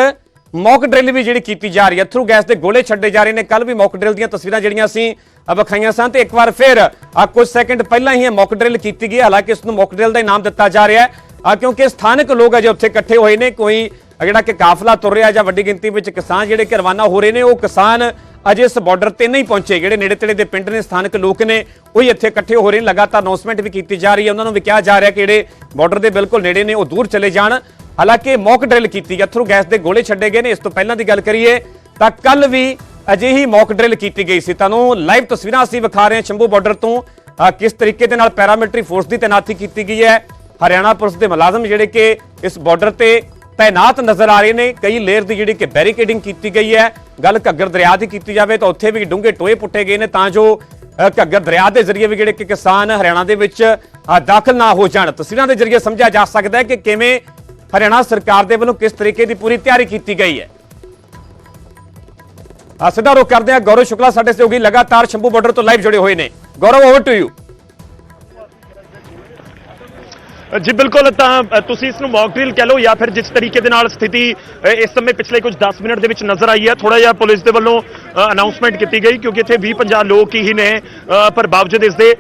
ਮੌਕ ਡਰਿਲ ਵੀ ਜਿਹੜੀ ਕੀਤੀ ਜਾ ਰਹੀ ਹੈ। ਥਰੂ ਗੈਸ ਦੇ ਗੋਲੇ ਛੱਡੇ ਜਾ ਰਹੇ ਨੇ। ਕੱਲ ਵੀ ਮੌਕ ਡਰਿਲ ਦੀਆਂ ਤਸਵੀਰਾਂ ਜਿਹੜੀਆਂ ਅਸੀਂ ਵਿਖਾਈਆਂ ਸਨ ਤੇ ਇੱਕ ਵਾਰ ਫਿਰ ਆ ਕੁਝ ਸੈਕਿੰਡ ਪਹਿਲਾਂ ਹੀ ਇਹ ਮੌਕ ਡਰਿਲ ਕੀਤੀ ਗਈ ਹੈ। ਹਾਲਾਂਕਿ ਇਸ ਨੂੰ ਮੌਕ ਡਰਿਲ ਦਾ ਹੀ ਨਾਮ ਦਿੱਤਾ ਜਾ ਰਿਹਾ ਹੈ। ਕਿਉਂਕਿ ਸਥਾਨਕ ਲੋਕ ਅਜੇ ਉੱਥੇ ਇਕੱਠੇ ਹੋਏ ਨੇ। ਕੋਈ ਜਿਹੜਾ ਕਿ ਕਾਫਲਾ ਤੁਰ ਰਿਹਾ ਜਾਂ ਵੱਡੀ ਗਿਣਤੀ ਵਿੱਚ ਕਿਸਾਨ ਜਿਹੜੇ ਕਿ ਰਵਾਨਾ ਹੋ ਰਹੇ ਨੇ, ਉਹ ਕਿਸਾਨ ਅਜੇ ਇਸ ਬਾਰਡਰ ਤੇ ਨਹੀਂ ਪਹੁੰਚੇ। ਜਿਹੜੇ ਨੇੜੇ ਤੇੜੇ ਦੇ ਪਿੰਡ ਨੇ, ਸਥਾਨਕ ਲੋਕ ਨੇ, ਉਹ ਇੱਥੇ ਇਕੱਠੇ ਹੋ ਰਹੇ ਨੇ। ਲਗਾਤਾਰ ਅਨਾਉਂਸਮੈਂਟ ਵੀ ਕੀਤੀ ਜਾ ਰਹੀ ਹੈ। ਉਹਨਾਂ ਨੂੰ ਵੀ ਕਿਹਾ ਜਾ ਰਿਹਾ ਕਿ ਜਿਹੜੇ ਬਾਰਡਰ ਦੇ ਬਿਲਕੁਲ ਨੇੜੇ ਨੇ, ਉਹ ਦੂਰ ਚਲੇ ਜਾਣ। ਹਾਲਾਂਕਿ ਮੌਕ ਡਰਿਲ ਕੀਤੀ ਗਈ ਥਰੂ ਗੈਸ ਦੇ ਗੋਲੇ ਛੱਡੇ ਗਏ ਨੇ। ਇਸ ਤੋਂ ਪਹਿਲਾਂ ਦੀ ਗੱਲ ਕਰੀਏ ਤਾਂ ਕੱਲ ਵੀ ਅਜਿਹੀ ਮੌਕ ਡਰਿਲ ਕੀਤੀ ਗਈ ਸੀ। ਤੁਹਾਨੂੰ ਲਾਈਵ ਤਸਵੀਰਾਂ ਅਸੀਂ ਵਿਖਾ ਰਹੇ ਹਾਂ ਸ਼ੰਭੂ ਬਾਰਡਰ ਤੋਂ। ਕਿਸ ਤਰੀਕੇ ਦੇ ਨਾਲ ਪੈਰਾਮਿਲਟਰੀ ਫੋਰਸ ਦੀ ਤੈਨਾਤੀ ਕੀਤੀ ਗਈ ਹੈ। ਹਰਿਆਣਾ ਪੁਲਿਸ ਦੇ ਮੁਲਾਜ਼ਮ ਜਿਹੜੇ ਕਿ ਇਸ ਬਾਰਡਰ ਤੇ ਤਾਇਨਾਤ ਨਜ਼ਰ ਆ ਰਹੇ ਨੇ। ਕਈ ਲੇਅਰ ਦੀ ਜਿਹੜੀ ਕਿ ਬੈਰੀਕੇਡਿੰਗ ਕੀਤੀ ਗਈ ਹੈ। ਗੱਲ ਘੱਗਰ ਦਰਿਆ ਦੀ ਕੀਤੀ ਜਾਵੇ ਤਾਂ ਉੱਥੇ ਵੀ ਡੂੰਘੇ ਟੋਏ ਪੁੱਟੇ ਗਏ ਨੇ ਤਾਂ ਜੋ ਘੱਗਰ ਦਰਿਆ ਦੇ ਜ਼ਰੀਏ ਵੀ ਜਿਹੜੇ ਕਿ ਕਿਸਾਨ ਹਰਿਆਣਾ ਦੇ ਵਿੱਚ ਦਾਖਲ ਨਾ ਹੋ ਜਾਣ। ਤਸਵੀਰਾਂ ਦੇ ਜ਼ਰੀਏ ਸਮਝਿਆ ਜਾ ਸਕਦਾ ਹੈ ਕਿ ਕਿਵੇਂ ਹਰਿਆਣਾ ਸਰਕਾਰ ਦੇ ਵੱਲੋਂ ਕਿਸ ਤਰੀਕੇ ਦੀ ਪੂਰੀ ਤਿਆਰੀ ਕੀਤੀ ਗਈ ਹੈ? ਆ ਸਿੱਧਾ ਰੋਕ ਕਰਦੇ ਹਾਂ। ਗੌਰਵ ਸ਼ੁਕਲਾ ਸਾਡੇ ਸਹਿਯੋਗੀ ਲਗਾਤਾਰ ਸ਼ੰਭੂ ਬਾਰਡਰ ਤੋਂ ਲਾਈਵ ਜੁੜੇ ਹੋਏ ਨੇ। ਗੌਰਵ ਓਵਰ ਟੂ ਯੂ ਜੀ, ਬਿਲਕੁਲ, ਤਾਂ ਤੁਸੀਂ ਇਸ ਨੂੰ ਮੌਕ ਡਰਿਲ ਕਹਿ ਲਓ ਜਾਂ ਫਿਰ ਜਿਸ ਤਰੀਕੇ ਦੇ ਨਾਲ ਸਥਿਤੀ ਇਸ ਸਮੇਂ ਪਿਛਲੇ ਕੁਝ 10 ਮਿੰਟ ਦੇ ਵਿੱਚ ਨਜ਼ਰ ਆਈ ਹੈ ਥੋੜਾ ਜਿਹਾ ਪੁਲਿਸ ਦੇ ਵੱਲੋਂ ਅਨਾਉਂਸਮੈਂਟ ਕੀਤੀ ਗਈ, ਕਿਉਂਕਿ ਇੱਥੇ 20 50 ਲੋਕ ਹੀ ਨੇ ਪਰ ਬਾਵਜੂਦ ਇਸ ਦੇ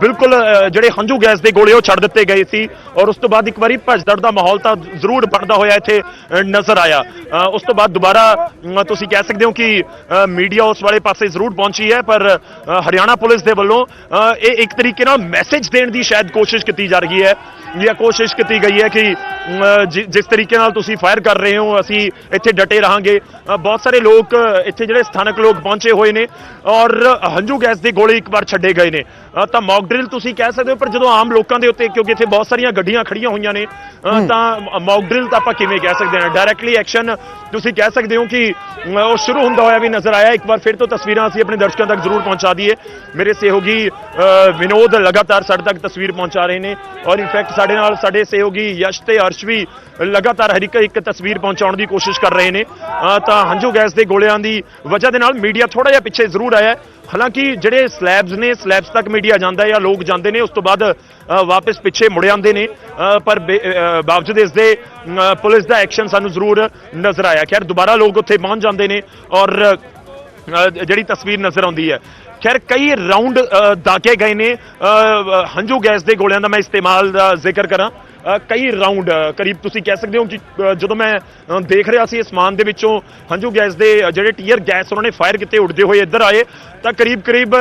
ਬਿਲਕੁਲ ਜਿਹੜੇ ਹੰਝੂ ਗੈਸ ਦੇ ਗੋਲੇ ਉਹ ਛੱਡ ਦਿੱਤੇ ਗਏ ਸੀ ਔਰ ਉਸ ਤੋਂ ਬਾਅਦ ਇੱਕ ਵਾਰੀ ਭਜਦੜ ਦਾ ਮਾਹੌਲ ਤਾਂ ਜ਼ਰੂਰ ਬਣਦਾ ਹੋਇਆ ਇੱਥੇ ਨਜ਼ਰ ਆਇਆ। ਉਸ ਤੋਂ ਬਾਅਦ ਦੁਬਾਰਾ ਤੁਸੀਂ ਕਹਿ ਸਕਦੇ ਹੋ ਕਿ ਮੀਡੀਆ ਉਸ ਵਾਲੇ ਪਾਸੇ ਜ਼ਰੂਰ ਪਹੁੰਚੀ ਹੈ, ਪਰ ਹਰਿਆਣਾ ਪੁਲਿਸ ਦੇ ਵੱਲੋਂ ਇਹ ਇੱਕ ਤਰੀਕੇ ਨਾਲ ਮੈਸੇਜ ਦੇਣ ਦੀ ਸ਼ਾਇਦ ਕੋਸ਼ਿਸ਼ ਕੀਤੀ ਜਾ ਰਹੀ ਹੈ। ਜਾਂ ਕੋਸ਼ਿਸ਼ ਕੀਤੀ ਗਈ ਹੈ ਕਿ ਜਿਸ ਤਰੀਕੇ ਨਾਲ ਤੁਸੀਂ ਫਾਇਰ ਕਰ ਰਹੇ ਹੋ ਅਸੀਂ ਇੱਥੇ ਡਟੇ ਰਹਾਂਗੇ। ਬਹੁਤ ਸਾਰੇ ਲੋਕ ਇੱਥੇ ਜਿਹੜੇ ਸਥਾਨਕ ਲੋਕ ਪਹੁੰਚੇ ਹੋਏ ਨੇ ਔਰ ਹੰਝੂ ਗੈਸ ਦੇ ਗੋਲੇ ਇੱਕ ਵਾਰ ਛੱਡੇ ਗਏ ਨੇ। ਤਾਂ ਮੌਕ ਡਰਿਲ ਤੁਸੀਂ ਕਹਿ ਸਕਦੇ ਹੋ ਪਰ ਜਦੋਂ ਆਮ ਲੋਕਾਂ ਦੇ ਉੱਤੇ ਕਿਉਂਕਿ ਇੱਥੇ ਬਹੁਤ ਸਾਰੀਆਂ ਗੱਡੀਆਂ ਖੜੀਆਂ ਹੋਈਆਂ ਨੇ ਤਾਂ ਮੌਕ ਡਰਿਲ ਤਾਂ ਆਪਾਂ ਕਿਵੇਂ ਕਹਿ ਸਕਦੇ ਹਾਂ? ਡਾਇਰੈਕਟਲੀ ਐਕਸ਼ਨ ਤੁਸੀਂ ਕਹਿ ਸਕਦੇ ਹੋ ਕਿ ਉਹ ਸ਼ੁਰੂ ਹੁੰਦਾ ਹੋਇਆ ਵੀ ਨਜ਼ਰ ਆਇਆ। ਇੱਕ ਵਾਰ ਫਿਰ ਤੋਂ ਤਸਵੀਰਾਂ ਅਸੀਂ ਆਪਣੇ ਦਰਸ਼ਕਾਂ ਤੱਕ ਜ਼ਰੂਰ ਪਹੁੰਚਾ ਦਈਏ। ਮੇਰੇ ਸਹਿਯੋਗੀ ਵਿਨੋਦ ਲਗਾਤਾਰ ਸਾਡੇ ਤੱਕ ਤਸਵੀਰ ਪਹੁੰਚਾ ਰਹੇ ਨੇ ਔਰ ਇਨਫੈਕਟ ਸਾਡੇ ਨਾਲ ਸਾਡੇ ਸਹਿਯੋਗੀ ਯਸ਼ ਤੇ ਅਰਸ਼ ਵੀ ਲਗਾਤਾਰ ਹਰ ਇੱਕ ਇੱਕ ਤਸਵੀਰ ਪਹੁੰਚਾਉਣ ਦੀ ਕੋਸ਼ਿਸ਼ ਕਰ ਰਹੇ ਨੇ। ਤਾਂ ਹੰਝੂ ਗੈਸ ਦੇ ਗੋਲਿਆਂ ਦੀ ਵਜ੍ਹਾ ਦੇ ਨਾਲ ਮੀਡੀਆ ਥੋੜਾ ਜਿਹਾ ਪਿੱਛੇ ਜ਼ਰੂਰ ਆਇਆ ਹਾਲਾਂਕਿ ਜਿਹੜੇ ਸਲੈਬਸ ਨੇ ਸਲੈਬਸ ਤੱਕ ਮੀਡੀਆ ਜਾਂਦਾ ਜਾਂ ਲੋਕ ਜਾਂਦੇ ਨੇ ਉਸ ਤੋਂ ਬਾਅਦ ਅ, ਵਾਪਸ ਪਿੱਛੇ ਮੁੜ ਆਉਂਦੇ ਨੇ। ਪਰ ਬਾਵਜੂਦ ਇਸ ਦੇ ਪੁਲਿਸ ਦਾ ਐਕਸ਼ਨ ਸਾਨੂੰ ਜ਼ਰੂਰ ਨਜ਼ਰ ਆਇਆ। ਖੈਰ ਦੁਬਾਰਾ ਲੋਕ ਉੱਥੇ ਪਹੁੰਚ ਜਾਂਦੇ ਨੇ ਔਰ ਜਿਹੜੀ ਤਸਵੀਰ ਨਜ਼ਰ ਆਉਂਦੀ ਹੈ। ਖੈਰ, ਕਈ ਰਾਉਂਡ ਦਾਕੇ ਗਏ ਨੇ। ਹੰਝੂ ਗੈਸ ਦੇ ਗੋਲਿਆਂ ਦਾ ਮੈਂ ਇਸਤੇਮਾਲ ਦਾ ਜ਼ਿਕਰ ਕਰਾਂ। ਕਈ ਰਾਉਂਡ ਕਰੀਬ ਤੁਸੀਂ ਕਹਿ ਸਕਦੇ ਹੋ ਕਿ ਜਦੋਂ ਮੈਂ ਦੇਖ ਰਿਹਾ ਸੀ ਅਸਮਾਨ ਦੇ ਵਿੱਚੋਂ ਹੰਝੂ ਗੈਸ ਦੇ ਜਿਹੜੇ ਟੀਅਰ ਗੈਸ ਉਹਨਾਂ ਨੇ ਫਾਇਰ ਕੀਤੇ, ਉੱਡਦੇ ਹੋਏ ਇੱਧਰ ਆਏ, ਤਾਂ ਕਰੀਬ ਕਰੀਬ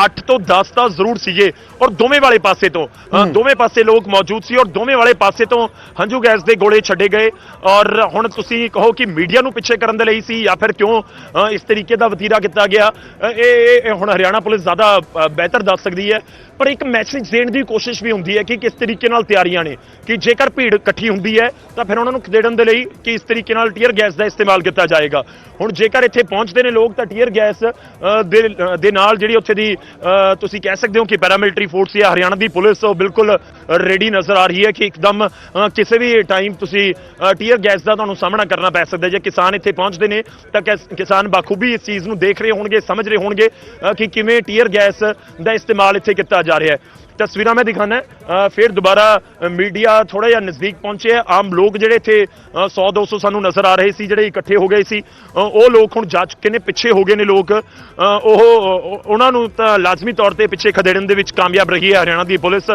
8 ਤੋਂ 10 ਤਾਂ ਜ਼ਰੂਰ ਸੀਗੇ। ਔਰ ਦੋਵੇਂ ਵਾਲੇ ਪਾਸੇ ਤੋਂ ਦੋਵੇਂ ਪਾਸੇ ਲੋਕ ਮੌਜੂਦ ਸੀ ਔਰ ਦੋਵੇਂ ਵਾਲੇ ਪਾਸੇ ਤੋਂ ਹੰਝੂ ਗੈਸ ਦੇ ਗੋਲੇ ਛੱਡੇ ਗਏ। ਔਰ ਹੁਣ ਤੁਸੀਂ ਕਹੋ ਕਿ ਮੀਡੀਆ ਨੂੰ ਪਿੱਛੇ ਕਰਨ ਦੇ ਲਈ ਸੀ ਜਾਂ ਫਿਰ ਕਿਉਂ ਇਸ ਤਰੀਕੇ ਦਾ ਵਤੀਰਾ ਕੀਤਾ ਗਿਆ? ਇਹ ਹੁਣ ਹਰਿਆਣਾ ਪੁਲਿਸ ਜ਼ਿਆਦਾ ਬਿਹਤਰ ਦੱਸ ਸਕਦੀ ਹੈ। ਪਰ ਇੱਕ ਮੈਸੇਜ ਦੇਣ ਦੀ ਕੋਸ਼ਿਸ਼ ਵੀ ਹੁੰਦੀ ਹੈ ਕਿ ਕਿਸ ਤਰੀਕੇ ਨਾਲ ਤਿਆਰੀਆਂ ਨੇ, ਕਿ ਜੇਕਰ ਭੀੜ ਇਕੱਠੀ ਹੁੰਦੀ ਹੈ, ਤਾਂ ਫਿਰ ਉਹਨਾਂ ਨੂੰ ਖਦੇੜਨ ਦੇ ਲਈ ਕਿ ਇਸ ਤਰੀਕੇ ਨਾਲ ਟੀਅਰ ਗੈਸ ਦਾ ਇਸਤੇਮਾਲ ਕੀਤਾ ਜਾਏਗਾ। ਹੁਣ ਜੇਕਰ ਇੱਥੇ ਪਹੁੰਚਦੇ ਨੇ ਲੋਕ, ਤਾਂ ਟੀਅਰ ਗੈਸ ਦੇ ਦੇ ਨਾਲ ਜਿਹੜੀ ਉੱਥੇ ਦੀ ਤੁਸੀਂ ਕਹਿ ਸਕਦੇ ਹੋ ਕਿ ਪੈਰਾਮਿਲਟਰੀ ਫੋਰਸ ਜਾਂ ਹਰਿਆਣਾ ਦੀ ਪੁਲਿਸ, ਉਹ ਬਿਲਕੁਲ ਰੈਡੀ ਨਜ਼ਰ ਆ ਰਹੀ ਹੈ ਕਿ ਇੱਕਦਮ ਕਿਸੇ ਵੀ ਟਾਈਮ ਤੁਸੀਂ ਟੀਅਰ ਗੈਸ ਦਾ ਤੁਹਾਨੂੰ ਸਾਹਮਣਾ ਕਰਨਾ ਪੈ ਸਕਦਾ ਜੇ ਕਿਸਾਨ ਇੱਥੇ ਪਹੁੰਚਦੇ ਨੇ, ਤਾਂ ਕਿਸ- ਕਿਸਾਨ ਬਾਖੂਬੀ ਇਸ ਚੀਜ਼ ਨੂੰ ਦੇਖ ਰਹੇ ਹੋਣਗੇ, ਸਮਝ ਰਹੇ ਹੋਣਗੇ ਕਿ ਕਿਵੇਂ ਟੀਅਰ ਗੈਸ ਦਾ ਇਸਤੇਮਾਲ ਇੱਥੇ ਕੀਤਾ ਜਾ ਰਿਹਾ ਹੈ। ਤਸਵੀਰਾਂ ਮੈਂ ਦਿਖਾਣਾ ਫਿਰ ਦੁਬਾਰਾ ਮੀਡੀਆ ਥੋੜਾ ਜਿਹਾ ਨਜ਼ਦੀਕ ਪਹੁੰਚਿਆ ਆਮ ਲੋਕ ਜਿਹੜੇ ਇੱਥੇ 100 200 ਸਾਨੂੰ ਨਜ਼ਰ ਆ ਰਹੇ ਸੀ ਜਿਹੜੇ ਇਕੱਠੇ ਹੋ ਗਏ ਸੀ। ਉਹ ਲੋਕ ਹੁਣ ਜਾ ਚੁੱਕੇ ਨੇ ਪਿੱਛੇ ਹੋ ਗਏ ਨੇ ਲੋਕ। ਅ, ਉਹ- ਉਹਨਾਂ ਨੂੰ ਤਾਂ ਲਾਜ਼ਮੀ ਤੌਰ ਤੇ ਪਿੱਛੇ ਖਦੇੜਨ ਦੇ ਵਿੱਚ ਕਾਮਯਾਬ ਰਹੀ ਹੈ ਹਰਿਆਣਾ ਦੀ ਪੁਲਿਸ।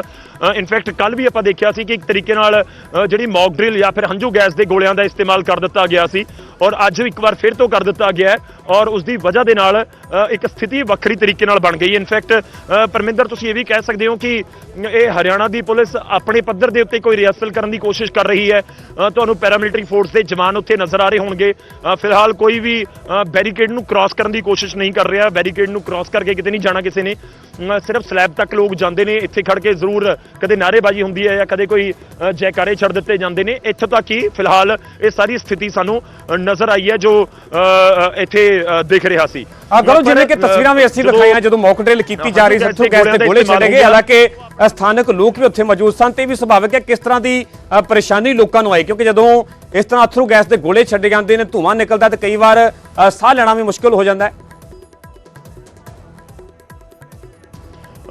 ਇਨਫੈਕਟ ਕੱਲ ਵੀ ਆਪਾਂ ਦੇਖਿਆ ਸੀ ਕਿ ਇੱਕ ਤਰੀਕੇ ਨਾਲ ਜਿਹੜੀ ਮੌਕ ਡਰਿਲ ਜਾਂ ਫਿਰ ਹੰਝੂ ਗੈਸ ਦੇ ਗੋਲਿਆਂ ਦਾ ਇਸਤੇਮਾਲ ਕਰ ਦਿੱਤਾ ਗਿਆ ਸੀ ਔਰ ਅੱਜ ਇੱਕ ਵਾਰ ਫਿਰ ਤੋਂ ਕਰ ਦਿੱਤਾ ਗਿਆ ਔਰ ਉਸ ਦੀ ਵਜ੍ਹਾ ਦੇ ਨਾਲ ਇੱਕ ਸਥਿਤੀ ਵੱਖਰੀ ਤਰੀਕੇ ਨਾਲ ਬਣ ਗਈ। ਇਨਫੈਕਟ ਪਰਮਿੰਦਰ, ਤੁਸੀਂ ਇਹ ਵੀ ਕਹਿ ਸਕਦੇ ਹੋ ਕਿ ਇਹ ਹਰਿਆਣਾ ਦੀ ਪੁਲਿਸ ਆਪਣੇ ਪੱਧਰ ਦੇ ਉੱਤੇ ਕੋਈ ਰਿਹਰਸਲ ਕਰਨ ਦੀ ਕੋਸ਼ਿਸ਼ ਕਰ ਰਹੀ ਹੈ। ਤੁਹਾਨੂੰ ਪੈਰਾਮਿਲਟਰੀ ਫੋਰਸ ਦੇ ਜਵਾਨ ਉੱਥੇ ਨਜ਼ਰ ਆ ਰਹੇ ਹੋਣਗੇ। ਫਿਲਹਾਲ ਕੋਈ ਵੀ ਬੈਰੀਕੇਡ ਨੂੰ ਕ੍ਰਾਸ ਕਰਨ ਦੀ ਕੋਸ਼ਿਸ਼ ਨਹੀਂ ਕਰ ਰਿਹਾ। ਬੈਰੀਕੇਡ ਨੂੰ ਕ੍ਰਾਸ ਕਰਕੇ ਕਿਤੇ ਨਹੀਂ ਜਾਣਾ ਕਿਸੇ ਨੇ। ਸਿਰਫ ਸਲੈਬ ਤੱਕ ਲੋਕ ਜਾਂਦੇ ਨੇ ਇੱਥੇ ਖੜ ਕੇ ਜ਼ਰੂਰ ਕਦੇ ਨਾਅਰੇਬਾਜ਼ੀ ਹੁੰਦੀ ਹੈ ਜਾਂ ਕਦੇ ਕੋਈ ਜੈਕਾਰੇ ਛੱਡ ਦਿੱਤੇ ਜਾਂਦੇ ਨੇ। ਇੱਥੇ ਤੱਕ ਹੀ ਫਿਲਹਾਲ ਇਹ ਸਾਰੀ ਸਥਿਤੀ ਸਾਨੂੰ ਨਜ਼ਰ ਆਈ ਹੈ ਜੋ ਇੱਥੇ ਦਿਖ ਰਿਹਾ ਸੀ। ਆ ਗਰੋ ਜਿਵੇਂ ਕਿ ਤਸਵੀਰਾਂ ਵੀ ਅਸੀਂ ਦਿਖਾਈਆਂ ਜਦੋਂ ਮੌਕ ਡਰਿਲ ਕੀਤੀ ਜਾ ਰਹੀ ਸੀ ਉੱਥੇ ਗੈਸ ਦੇ ਗੋਲੇ ਛੱਡੇ ਗਏ। ਹਾਲਾਂਕਿ ਸਥਾਨਕ ਲੋਕ ਵੀ ਉੱਥੇ ਮੌਜੂਦ ਸਨ ਤੇ ਵੀ ਸੁਭਾਵਿਕ ਹੈ ਕਿਸ ਤਰ੍ਹਾਂ ਦੀ ਪਰੇਸ਼ਾਨੀ ਲੋਕਾਂ ਨੂੰ ਆਈ ਕਿਉਂਕਿ ਜਦੋਂ ਇਸ ਤਰ੍ਹਾਂ ਅਥਰੂ ਗੈਸ ਦੇ ਗੋਲੇ ਛੱਡੇ ਜਾਂਦੇ ਨੇ ਧੂਆਂ ਨਿਕਲਦਾ ਤੇ ਕਈ ਵਾਰ ਸਾਹ ਲੈਣਾ ਵੀ ਮੁਸ਼ਕਲ ਹੋ ਜਾਂਦਾ ਹੈ।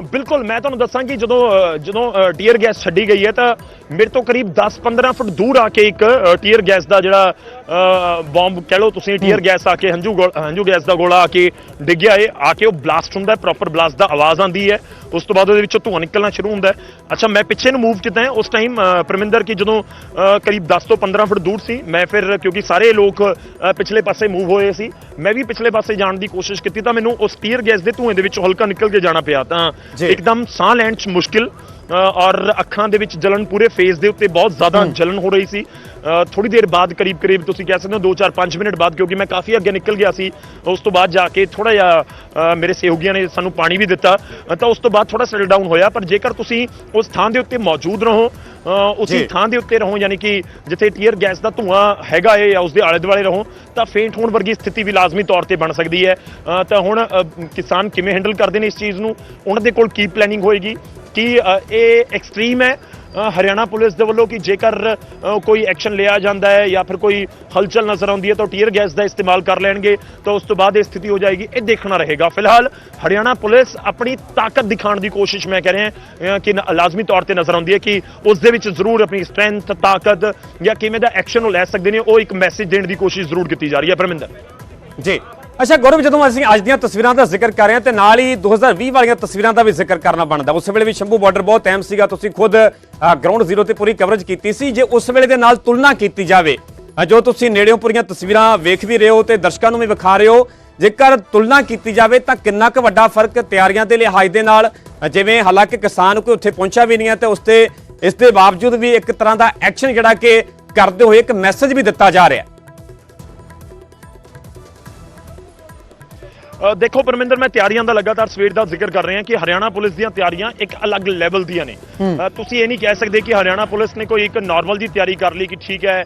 ਬਿਲਕੁਲ ਮੈਂ ਤੁਹਾਨੂੰ ਦੱਸਾਂ ਕਿ ਜਦੋਂ ਅ, ਜਦੋਂ ਟੀਅਰ ਗੈਸ ਛੱਡੀ ਗਈ ਹੈ ਤਾਂ ਮੇਰੇ ਤੋਂ ਕਰੀਬ 10-15 ਫੁੱਟ ਦੂਰ ਆ ਕੇ ਇੱਕ ਟੀਅਰ ਗੈਸ ਦਾ ਜਿਹੜਾ ਬੰਬ ਕਹਿ ਲਓ ਤੁਸੀਂ ਟੀਅਰ ਗੈਸ ਆ ਕੇ ਹੰਝੂ ਹੰਝੂ ਗੈਸ ਦਾ ਗੋਲਾ ਆ ਕੇ ਡਿੱਗਿਆ ਏ। ਆ ਕੇ ਉਹ ਬਲਾਸਟ ਹੁੰਦਾ ਪ੍ਰੋਪਰ ਬਲਾਸਟ ਦਾ ਆਵਾਜ਼ ਆਉਂਦੀ ਹੈ ਉਸ ਤੋਂ ਬਾਅਦ ਉਹਦੇ ਵਿੱਚੋਂ ਧੂੰਆਂ ਨਿਕਲਣਾ ਸ਼ੁਰੂ ਹੁੰਦਾ ਅੱਛਾ ਮੈਂ ਪਿੱਛੇ ਨੂੰ ਮੂਵ ਕੀਤਾ ਹੈ ਉਸ ਟਾਈਮ ਪਰਮਿੰਦਰ ਕੀ ਜਦੋਂ ਕਰੀਬ 10 ਤੋਂ 15 ਫੁੱਟ ਦੂਰ ਸੀ ਮੈਂ ਫਿਰ ਕਿਉਂਕਿ ਸਾਰੇ ਲੋਕ ਪਿਛਲੇ ਪਾਸੇ ਮੂਵ ਹੋਏ ਸੀ ਮੈਂ ਵੀ ਪਿਛਲੇ ਪਾਸੇ ਜਾਣ ਦੀ ਕੋਸ਼ਿਸ਼ ਕੀਤੀ ਤਾਂ ਮੈਨੂੰ ਉਸ ਟੀਅਰ ਗੈਸ ਦੇ ਧੂਏ ਦੇ ਵਿੱਚੋਂ ਹਲਕਾ ਨਿਕਲ ਕੇ ਜਾਣਾ ਪਿਆ ਤਾਂ। ਇੱਕਦਮ ਸਾਹ ਲੈਣ 'ਚ ਮੁਸ਼ਕਿਲ। ਔਰ ਅੱਖਾਂ ਦੇ ਵਿੱਚ ਜਲਨ ਪੂਰੇ ਫੇਸ ਦੇ ਉੱਤੇ ਬਹੁਤ ਜ਼ਿਆਦਾ ਜਲਨ ਹੋ ਰਹੀ ਸੀ। ਥੋੜੀ ਦੇਰ ਬਾਅਦ ਕਰੀਬ ਕਰੀਬ ਤੁਸੀਂ ਕਹਿ ਸਕਦੇ ਹੋ 2-4 5 ਮਿੰਟ ਬਾਅਦ ਕਿਉਂਕਿ ਮੈਂ ਕਾਫੀ ਅੱਗੇ ਨਿਕਲ ਗਿਆ ਸੀ ਉਸ ਤੋਂ ਬਾਅਦ ਜਾ ਕੇ ਥੋੜਾ ਜਿਹਾ ਮੇਰੇ ਸਹਿਯੋਗੀਆਂ ਨੇ ਸਾਨੂੰ ਪਾਣੀ ਵੀ ਦਿੱਤਾ। ਤਾਂ ਉਸ ਤੋਂ ਬਾਅਦ ਥੋੜਾ ਸੈਟਲ ਡਾਊਨ ਹੋਇਆ ਪਰ ਜੇਕਰ ਤੁਸੀਂ ਉਸ ਥਾਂ ਦੇ ਉੱਤੇ ਮੌਜੂਦ ਰਹੋ ਉਸੇ। ਥਾਂ ਦੇ ਉੱਤੇ ਰਹੋ ਯਾਨੀ ਕਿ ਜਿੱਥੇ ਟੀਅਰ ਗੈਸ ਦਾ ਧੂਆਂ ਹੈਗਾ ਏ ਜਾਂ ਉਸ ਦੇ ਆਲੇ ਦੁਆਲੇ ਰਹੋ ਤਾਂ ਫੇਂਟ ਹੋਣ ਵਰਗੀ ਸਥਿਤੀ ਵੀ ਲਾਜ਼ਮੀ ਤੌਰ ਤੇ ਬਣ ਸਕਦੀ ਹੈ। ਤਾਂ ਹੁਣ ਕਿਸਾਨ ਕਿਵੇਂ ਹੈਂਡਲ ਕਰਦੇ ਨੇ ਇਸ ਚੀਜ਼ ਨੂੰ ਉਹਨਾਂ ਦੇ ਕੋਲ ਕੀ ਪਲੈਨਿੰਗ ਹੋਏਗੀ? ਕਿ ਇਹ ਐਕਸਟ੍ਰੀਮ ਹੈ ਹਰਿਆਣਾ ਪੁਲਿਸ ਦੇ ਵੱਲੋਂ ਕਿ ਜੇਕਰ ਕੋਈ ਐਕਸ਼ਨ ਲਿਆ ਜਾਂਦਾ ਹੈ ਜਾਂ ਫਿਰ ਕੋਈ ਹਲਚਲ ਨਜ਼ਰ ਆਉਂਦੀ ਹੈ ਤਾਂ ਟੀਅਰ ਗੈਸ ਦਾ ਇਸਤੇਮਾਲ ਕਰ ਲੈਣਗੇ, ਤਾਂ ਉਸ ਤੋਂ ਬਾਅਦ ਇਹ ਸਥਿਤੀ ਹੋ ਜਾਏਗੀ, ਇਹ ਦੇਖਣਾ ਰਹੇਗਾ। ਫਿਲਹਾਲ ਹਰਿਆਣਾ ਪੁਲਿਸ ਆਪਣੀ ਤਾਕਤ ਦਿਖਾਉਣ ਦੀ ਕੋਸ਼ਿਸ਼ ਮੈਂ ਕਹਿ ਰਿਹਾ ਕਿ ਲਾਜ਼ਮੀ ਤੌਰ ਤੇ ਨਜ਼ਰ ਆਉਂਦੀ ਹੈ ਕਿ ਉਸ ਦੇ ਵਿੱਚ ਜ਼ਰੂਰ ਆਪਣੀ ਸਟਰੈਂਥ ਤਾਕਤ ਜਾਂ ਕਿਵੇਂ ਦਾ ਐਕਸ਼ਨ ਉਹ ਲੈ ਸਕਦੇ ਨੇ, ਉਹ ਇੱਕ ਮੈਸੇਜ ਦੇਣ ਦੀ ਕੋਸ਼ਿਸ਼ ਜ਼ਰੂਰ ਕੀਤੀ ਜਾ ਰਹੀ ਹੈ। ਪਰਮਿੰਦਰ। ਜੀ ਅੱਛਾ, ਗੌਰਵ, ਜਦੋਂ ਅਸੀਂ ਅੱਜ ਦੀਆਂ ਤਸਵੀਰਾਂ ਦਾ ਜ਼ਿਕਰ ਕਰ ਰਹੇ ਹਾਂ ਤੇ ਨਾਲ ਹੀ 2020 ਵਾਲੀਆਂ ਤਸਵੀਰਾਂ ਦਾ ਵੀ ਜ਼ਿਕਰ ਕਰਨਾ ਬਣਦਾ। ਉਸ ਵੇਲੇ ਵੀ ਸ਼ੰਭੂ ਬਾਰਡਰ ਬਹੁਤ ਅਹਿਮ ਸੀਗਾ। ਤੁਸੀਂ ਖੁਦ ਗਰਾਊਂਡ ਜ਼ੀਰੋ ਤੇ ਪੂਰੀ ਕਵਰੇਜ ਕੀਤੀ ਸੀ। ਜੇ ਉਸ ਵੇਲੇ ਦੇ ਨਾਲ ਤੁਲਨਾ ਕੀਤੀ ਜਾਵੇ ਜੋ ਤੁਸੀਂ ਨੇੜਿਓਂ ਪੂਰੀਆਂ ਤਸਵੀਰਾਂ ਵੇਖ ਵੀ ਰਹੇ ਹੋ ਤੇ ਦਰਸ਼ਕਾਂ ਨੂੰ ਵੀ ਵਿਖਾ ਰਹੇ ਹੋ, ਜੇਕਰ ਤੁਲਨਾ ਕੀਤੀ ਜਾਵੇ ਤਾਂ ਕਿੰਨਾ ਕੁ ਵੱਡਾ ਫ਼ਰਕ ਤਿਆਰੀਆਂ ਦੇ ਲਿਹਾਜ਼ ਦੇ ਨਾਲ ਜਿਵੇਂ ਹਾਲਾਂਕਿ ਕਿਸਾਨ ਕੋਈ ਉੱਥੇ ਪਹੁੰਚਿਆ ਵੀ ਨਹੀਂ ਹੈ ਤੇ ਉਸ ਤੇ, ਇਸ ਦੇ ਬਾਵਜੂਦ ਵੀ ਇੱਕ ਤਰ੍ਹਾਂ ਦਾ ਐਕਸ਼ਨ ਜਿਹੜਾ ਕਿ ਕਰਦੇ ਹੋਏ ਇੱਕ ਮੈਸੇਜ ਵੀ ਦਿੱਤਾ ਜਾ ਰਿਹਾ। ਹੈ ਦੇਖੋ ਪਰਮਿੰਦਰ ਮੈਂ ਤਿਆਰੀਆਂ ਦਾ ਲਗਾਤਾਰ ਸਵੇਰ ਦਾ ਜ਼ਿਕਰ ਕਰ ਰਿਹਾ ਕਿ ਹਰਿਆਣਾ ਪੁਲਿਸ ਦੀਆਂ ਤਿਆਰੀਆਂ ਇੱਕ ਅਲੱਗ ਲੈਵਲ ਦੀਆਂ ਨੇ। ਤੁਸੀਂ ਇਹ ਨਹੀਂ ਕਹਿ ਸਕਦੇ ਕਿ ਹਰਿਆਣਾ ਪੁਲਿਸ ਨੇ ਕੋਈ ਇੱਕ ਨਾਰਮਲ ਜੀ ਤਿਆਰੀ ਕਰ ਲਈ ਕਿ ਠੀਕ ਹੈ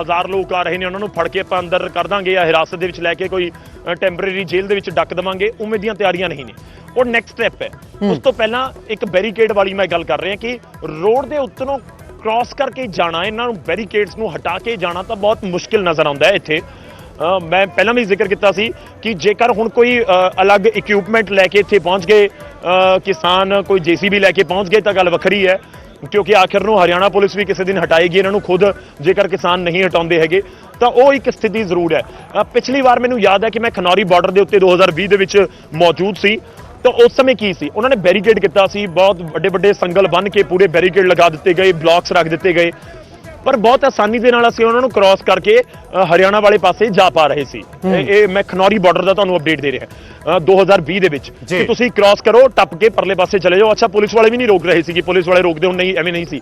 ਹਜ਼ਾਰ ਲੋਕ ਆ ਰਹੇ ਨੇ ਉਹਨਾਂ ਨੂੰ ਫੜ ਕੇ ਆਪਾਂ ਅੰਦਰ ਕਰ ਦਾਂਗੇ ਜਾਂ ਹਿਰਾਸਤ ਦੇ ਵਿੱਚ ਲੈ ਕੇ ਕੋਈ ਟੈਂਪਰੇਰੀ ਜੇਲ੍ਹ ਦੇ ਵਿੱਚ ਡੱਕ ਦਵਾਂਗੇ ਉਵੇਂ ਦੀਆਂ ਤਿਆਰੀਆਂ ਨਹੀਂ ਨੇ। ਉਹ ਨੈਕਸਟ ਸਟੈਪ ਹੈ। ਉਸ ਤੋਂ ਪਹਿਲਾਂ ਇੱਕ ਬੈਰੀਕੇਡ ਵਾਲੀ ਮੈਂ ਗੱਲ ਕਰ ਰਿਹਾ ਕਿ ਰੋਡ ਦੇ ਉੱਤੋਂ ਕ੍ਰਾਸ ਕਰਕੇ ਜਾਣਾ ਇਹਨਾਂ ਨੂੰ ਬੈਰੀਕੇਡਸ ਨੂੰ ਹਟਾ ਕੇ ਜਾਣਾ ਤਾਂ ਬਹੁਤ ਮੁਸ਼ਕਿਲ ਨਜ਼ਰ ਆਉਂਦਾ ਹੈ ਇੱਥੇ। ਮੈਂ ਪਹਿਲਾਂ ਵੀ ਜ਼ਿਕਰ ਕੀਤਾ ਸੀ ਕਿ ਜੇਕਰ ਹੁਣ ਕੋਈ ਅਲੱਗ ਇਕਵਿਪਮੈਂਟ ਲੈ ਕੇ ਇੱਥੇ ਪਹੁੰਚ ਗਏ ਕਿਸਾਨ ਕੋਈ ਜੀਸੀਬੀ ਲੈ ਕੇ ਪਹੁੰਚ ਗਏ ਤਾਂ ਗੱਲ ਵੱਖਰੀ ਹੈ, ਕਿਉਂਕਿ ਆਖਿਰ ਨੂੰ ਹਰਿਆਣਾ ਪੁਲਿਸ ਵੀ ਕਿਸੇ ਦਿਨ ਹਟਾਏਗੀ ਇਹਨਾਂ ਨੂੰ ਖੁਦ, ਜੇਕਰ ਕਿਸਾਨ ਨਹੀਂ ਹਟਾਉਂਦੇ ਹੈਗੇ, ਤਾਂ ਉਹ ਇੱਕ ਸਥਿਤੀ ਜ਼ਰੂਰ ਹੈ। ਪਿਛਲੀ ਵਾਰ ਮੈਨੂੰ ਯਾਦ ਹੈ ਕਿ ਮੈਂ ਖਨੌਰੀ ਬਾਰਡਰ ਦੇ ਉੱਤੇ 2020 ਦੇ ਵਿੱਚ ਮੌਜੂਦ ਸੀ, ਤਾਂ ਉਸ ਸਮੇਂ ਕੀ ਸੀ? ਉਹਨਾਂ ਨੇ ਬੈਰੀਕੇਡ ਕੀਤਾ ਸੀ, ਬਹੁਤ ਵੱਡੇ ਵੱਡੇ ਸੰਗਲ ਬੰਨ ਕੇ ਪੂਰੇ ਬੈਰੀਕੇਡ ਲਗਾ ਦਿੱਤੇ ਗਏ ਬਲਾਕਸ ਰੱਖ ਦਿੱਤੇ ਗਏ ਪਰ ਬਹੁਤ ਆਸਾਨੀ ਦੇ ਨਾਲ ਅਸੀਂ ਉਹਨਾਂ ਨੂੰ ਕ੍ਰਾਸ ਕਰਕੇ ਹਰਿਆਣਾ ਵਾਲੇ ਪਾਸੇ ਜਾ ਪਾ ਰਹੇ ਸੀ। ਇਹ ਮੈਂ ਖਨੌਰੀ ਬਾਰਡਰ ਦਾ ਤੁਹਾਨੂੰ ਅਪਡੇਟ ਦੇ ਰਿਹਾ। ਅ, 2020 ਦੇ ਵਿੱਚ। ਕਿ ਤੁਸੀਂ ਕ੍ਰਾਸ ਕਰੋ ਟੱਪ ਕੇ ਪਰਲੇ ਪਾਸੇ ਚਲੇ ਜਾਓ। ਅੱਛਾ ਪੁਲਿਸ ਵਾਲੇ ਵੀ ਨਹੀਂ ਰੋਕ ਰਹੇ ਸੀ ਕਿ ਪੁਲਿਸ ਵਾਲੇ ਰੋਕਦੇ ਹੁਣ ਨਹੀਂ ਐਵੇਂ ਨਹੀਂ ਸੀ।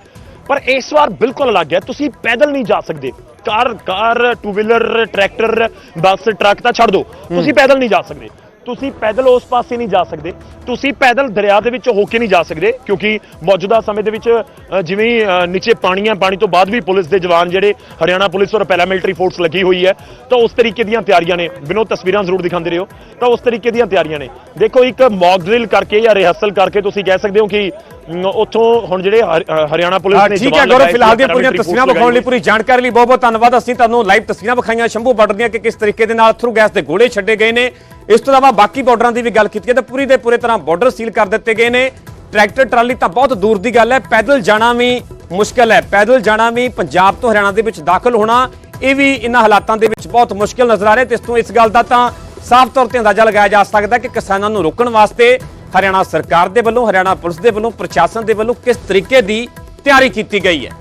ਪਰ ਇਸ ਵਾਰ ਬਿਲਕੁਲ ਅਲੱਗ ਹੈ। ਤੁਸੀਂ ਪੈਦਲ ਨਹੀਂ ਜਾ ਸਕਦੇ। Car car two wheeler tractor bus truck ਤਾਂ ਛੱਡ ਦਿਓ। ਤੁਸੀਂ ਪੈਦਲ ਨਹੀਂ ਜਾ ਸਕਦੇ। ਤੁਸੀਂ ਪੈਦਲ ਉਸ ਪਾਸੇ ਨਹੀਂ ਜਾ ਸਕਦੇ। ਤੁਸੀਂ ਪੈਦਲ ਦਰਿਆ ਦੇ ਵਿੱਚ ਹੋ ਕੇ ਨਹੀਂ ਜਾ ਸਕਦੇ ਕਿਉਂਕਿ ਮੌਜੂਦਾ ਸਮੇਂ ਦੇ ਵਿੱਚ ਜਿਵੇਂ ਨੀਚੇ ਪਾਣੀ ਹੈ ਪਾਣੀ ਤੋਂ ਬਾਅਦ ਵੀ ਪੁਲਿਸ ਦੇ ਜਵਾਨ ਜਿਹੜੇ ਹਰਿਆਣਾ ਪੁਲਿਸ ਔਰ ਪੈਰਾਮਿਲਟਰੀ ਫੋਰਸ ਲੱਗੀ ਹੋਈ ਹੈ ਤਾਂ ਉਸ ਤਰੀਕੇ ਦੀਆਂ ਤਿਆਰੀਆਂ ਨੇ। ਵਿਨੋਦ ਤਸਵੀਰਾਂ ਜ਼ਰੂਰ ਦਿਖਾਉਂਦੇ ਰਹੋ। ਤਾਂ ਉਸ ਤਰੀਕੇ ਦੀਆਂ ਤਿਆਰੀਆਂ ਨੇ। ਦੇਖੋ ਇੱਕ ਮੌਕ ਡਰਿਲ ਕਰਕੇ ਜਾਂ ਰਿਹਰਸਲ ਕਰਕੇ ਤੁਸੀਂ ਕਹਿ ਸਕਦੇ ਹੋ ਕਿ ਉੱਥੋਂ ਹੁਣ ਜਿਹੜੇ ਹਰਿਆਣਾ ਪੁਲਿਸ ਨੇ ਠੀਕ ਹੈ ਗੌਰਵ ਫਿਲਹਾਲ ਦੀਆਂ ਪੂਰੀਆਂ ਤਸਵੀਰਾਂ ਵਿਖਾਉਣ ਲਈ ਪੂਰੀ ਜਾਣਕਾਰੀ ਲਈ ਬਹੁਤ ਬਹੁਤ ਧੰਨਵਾਦ। ਅਸੀਂ ਤੁਹਾਨੂੰ ਲਾਈਵ ਤਸਵੀਰਾਂ ਵਿਖਾਈਆਂ। ਸ਼ੰਭੂ ਬਾਰਡਰ ਦੀਆਂ ਕਿ ਕਿਸ ਤਰੀਕੇ ਦੇ ਨਾਲ ਥਰੂ ਗੈਸ ਦੇ ਗੋਲੇ ਛੱਡੇ ਗਏ ਨੇ। ਇਸ ਤੋਂ ਇਲਾਵਾ ਬਾਕੀ ਬਾਰਡਰਾਂ ਦੀ ਵੀ ਗੱਲ ਕੀਤੀ ਹੈ ਤਾਂ ਪੂਰੀ ਦੇ ਪੂਰੇ ਤਰ੍ਹਾਂ ਬਾਰਡਰ ਸੀਲ ਕਰ ਦਿੱਤੇ ਗਏ ਨੇ। ਟਰੈਕਟਰ, ਟਰਾਲੀ ਤਾਂ ਬਹੁਤ ਦੂਰ ਦੀ ਗੱਲ ਹੈ। ਪੈਦਲ ਜਾਣਾ ਵੀ ਮੁਸ਼ਕਲ ਹੈ। ਪੈਦਲ ਜਾਣਾ ਵੀ ਪੰਜਾਬ ਤੋਂ ਹਰਿਆਣਾ ਦੇ ਵਿੱਚ ਦਾਖਲ ਹੋਣਾ, ਇਹ ਵੀ ਇਹਨਾਂ ਹਾਲਾਤਾਂ ਦੇ ਵਿੱਚ ਬਹੁਤ ਮੁਸ਼ਕਲ ਨਜ਼ਰ ਆ ਰਿਹਾ ਤੇ ਇਸ ਤੋਂ ਇਸ ਗੱਲ ਦਾ ਤਾਂ ਸਾਫ਼ ਤੌਰ ਤੇ ਅੰਦਾਜ਼ਾ ਲਗਾਇਆ ਜਾ ਸਕਦਾ ਕਿ ਕਿਸਾਨਾਂ ਨੂੰ ਰੋਕਣ ਵਾਸਤੇ ਹਰਿਆਣਾ ਸਰਕਾਰ ਦੇ ਵੱਲੋਂ, ਹਰਿਆਣਾ ਪੁਲਿਸ ਦੇ ਵੱਲੋਂ, ਪ੍ਰਸ਼ਾਸਨ ਦੇ ਵੱਲੋਂ ਕਿਸ ਤਰੀਕੇ ਦੀ ਤਿਆਰੀ ਕੀਤੀ ਗਈ ਹੈ।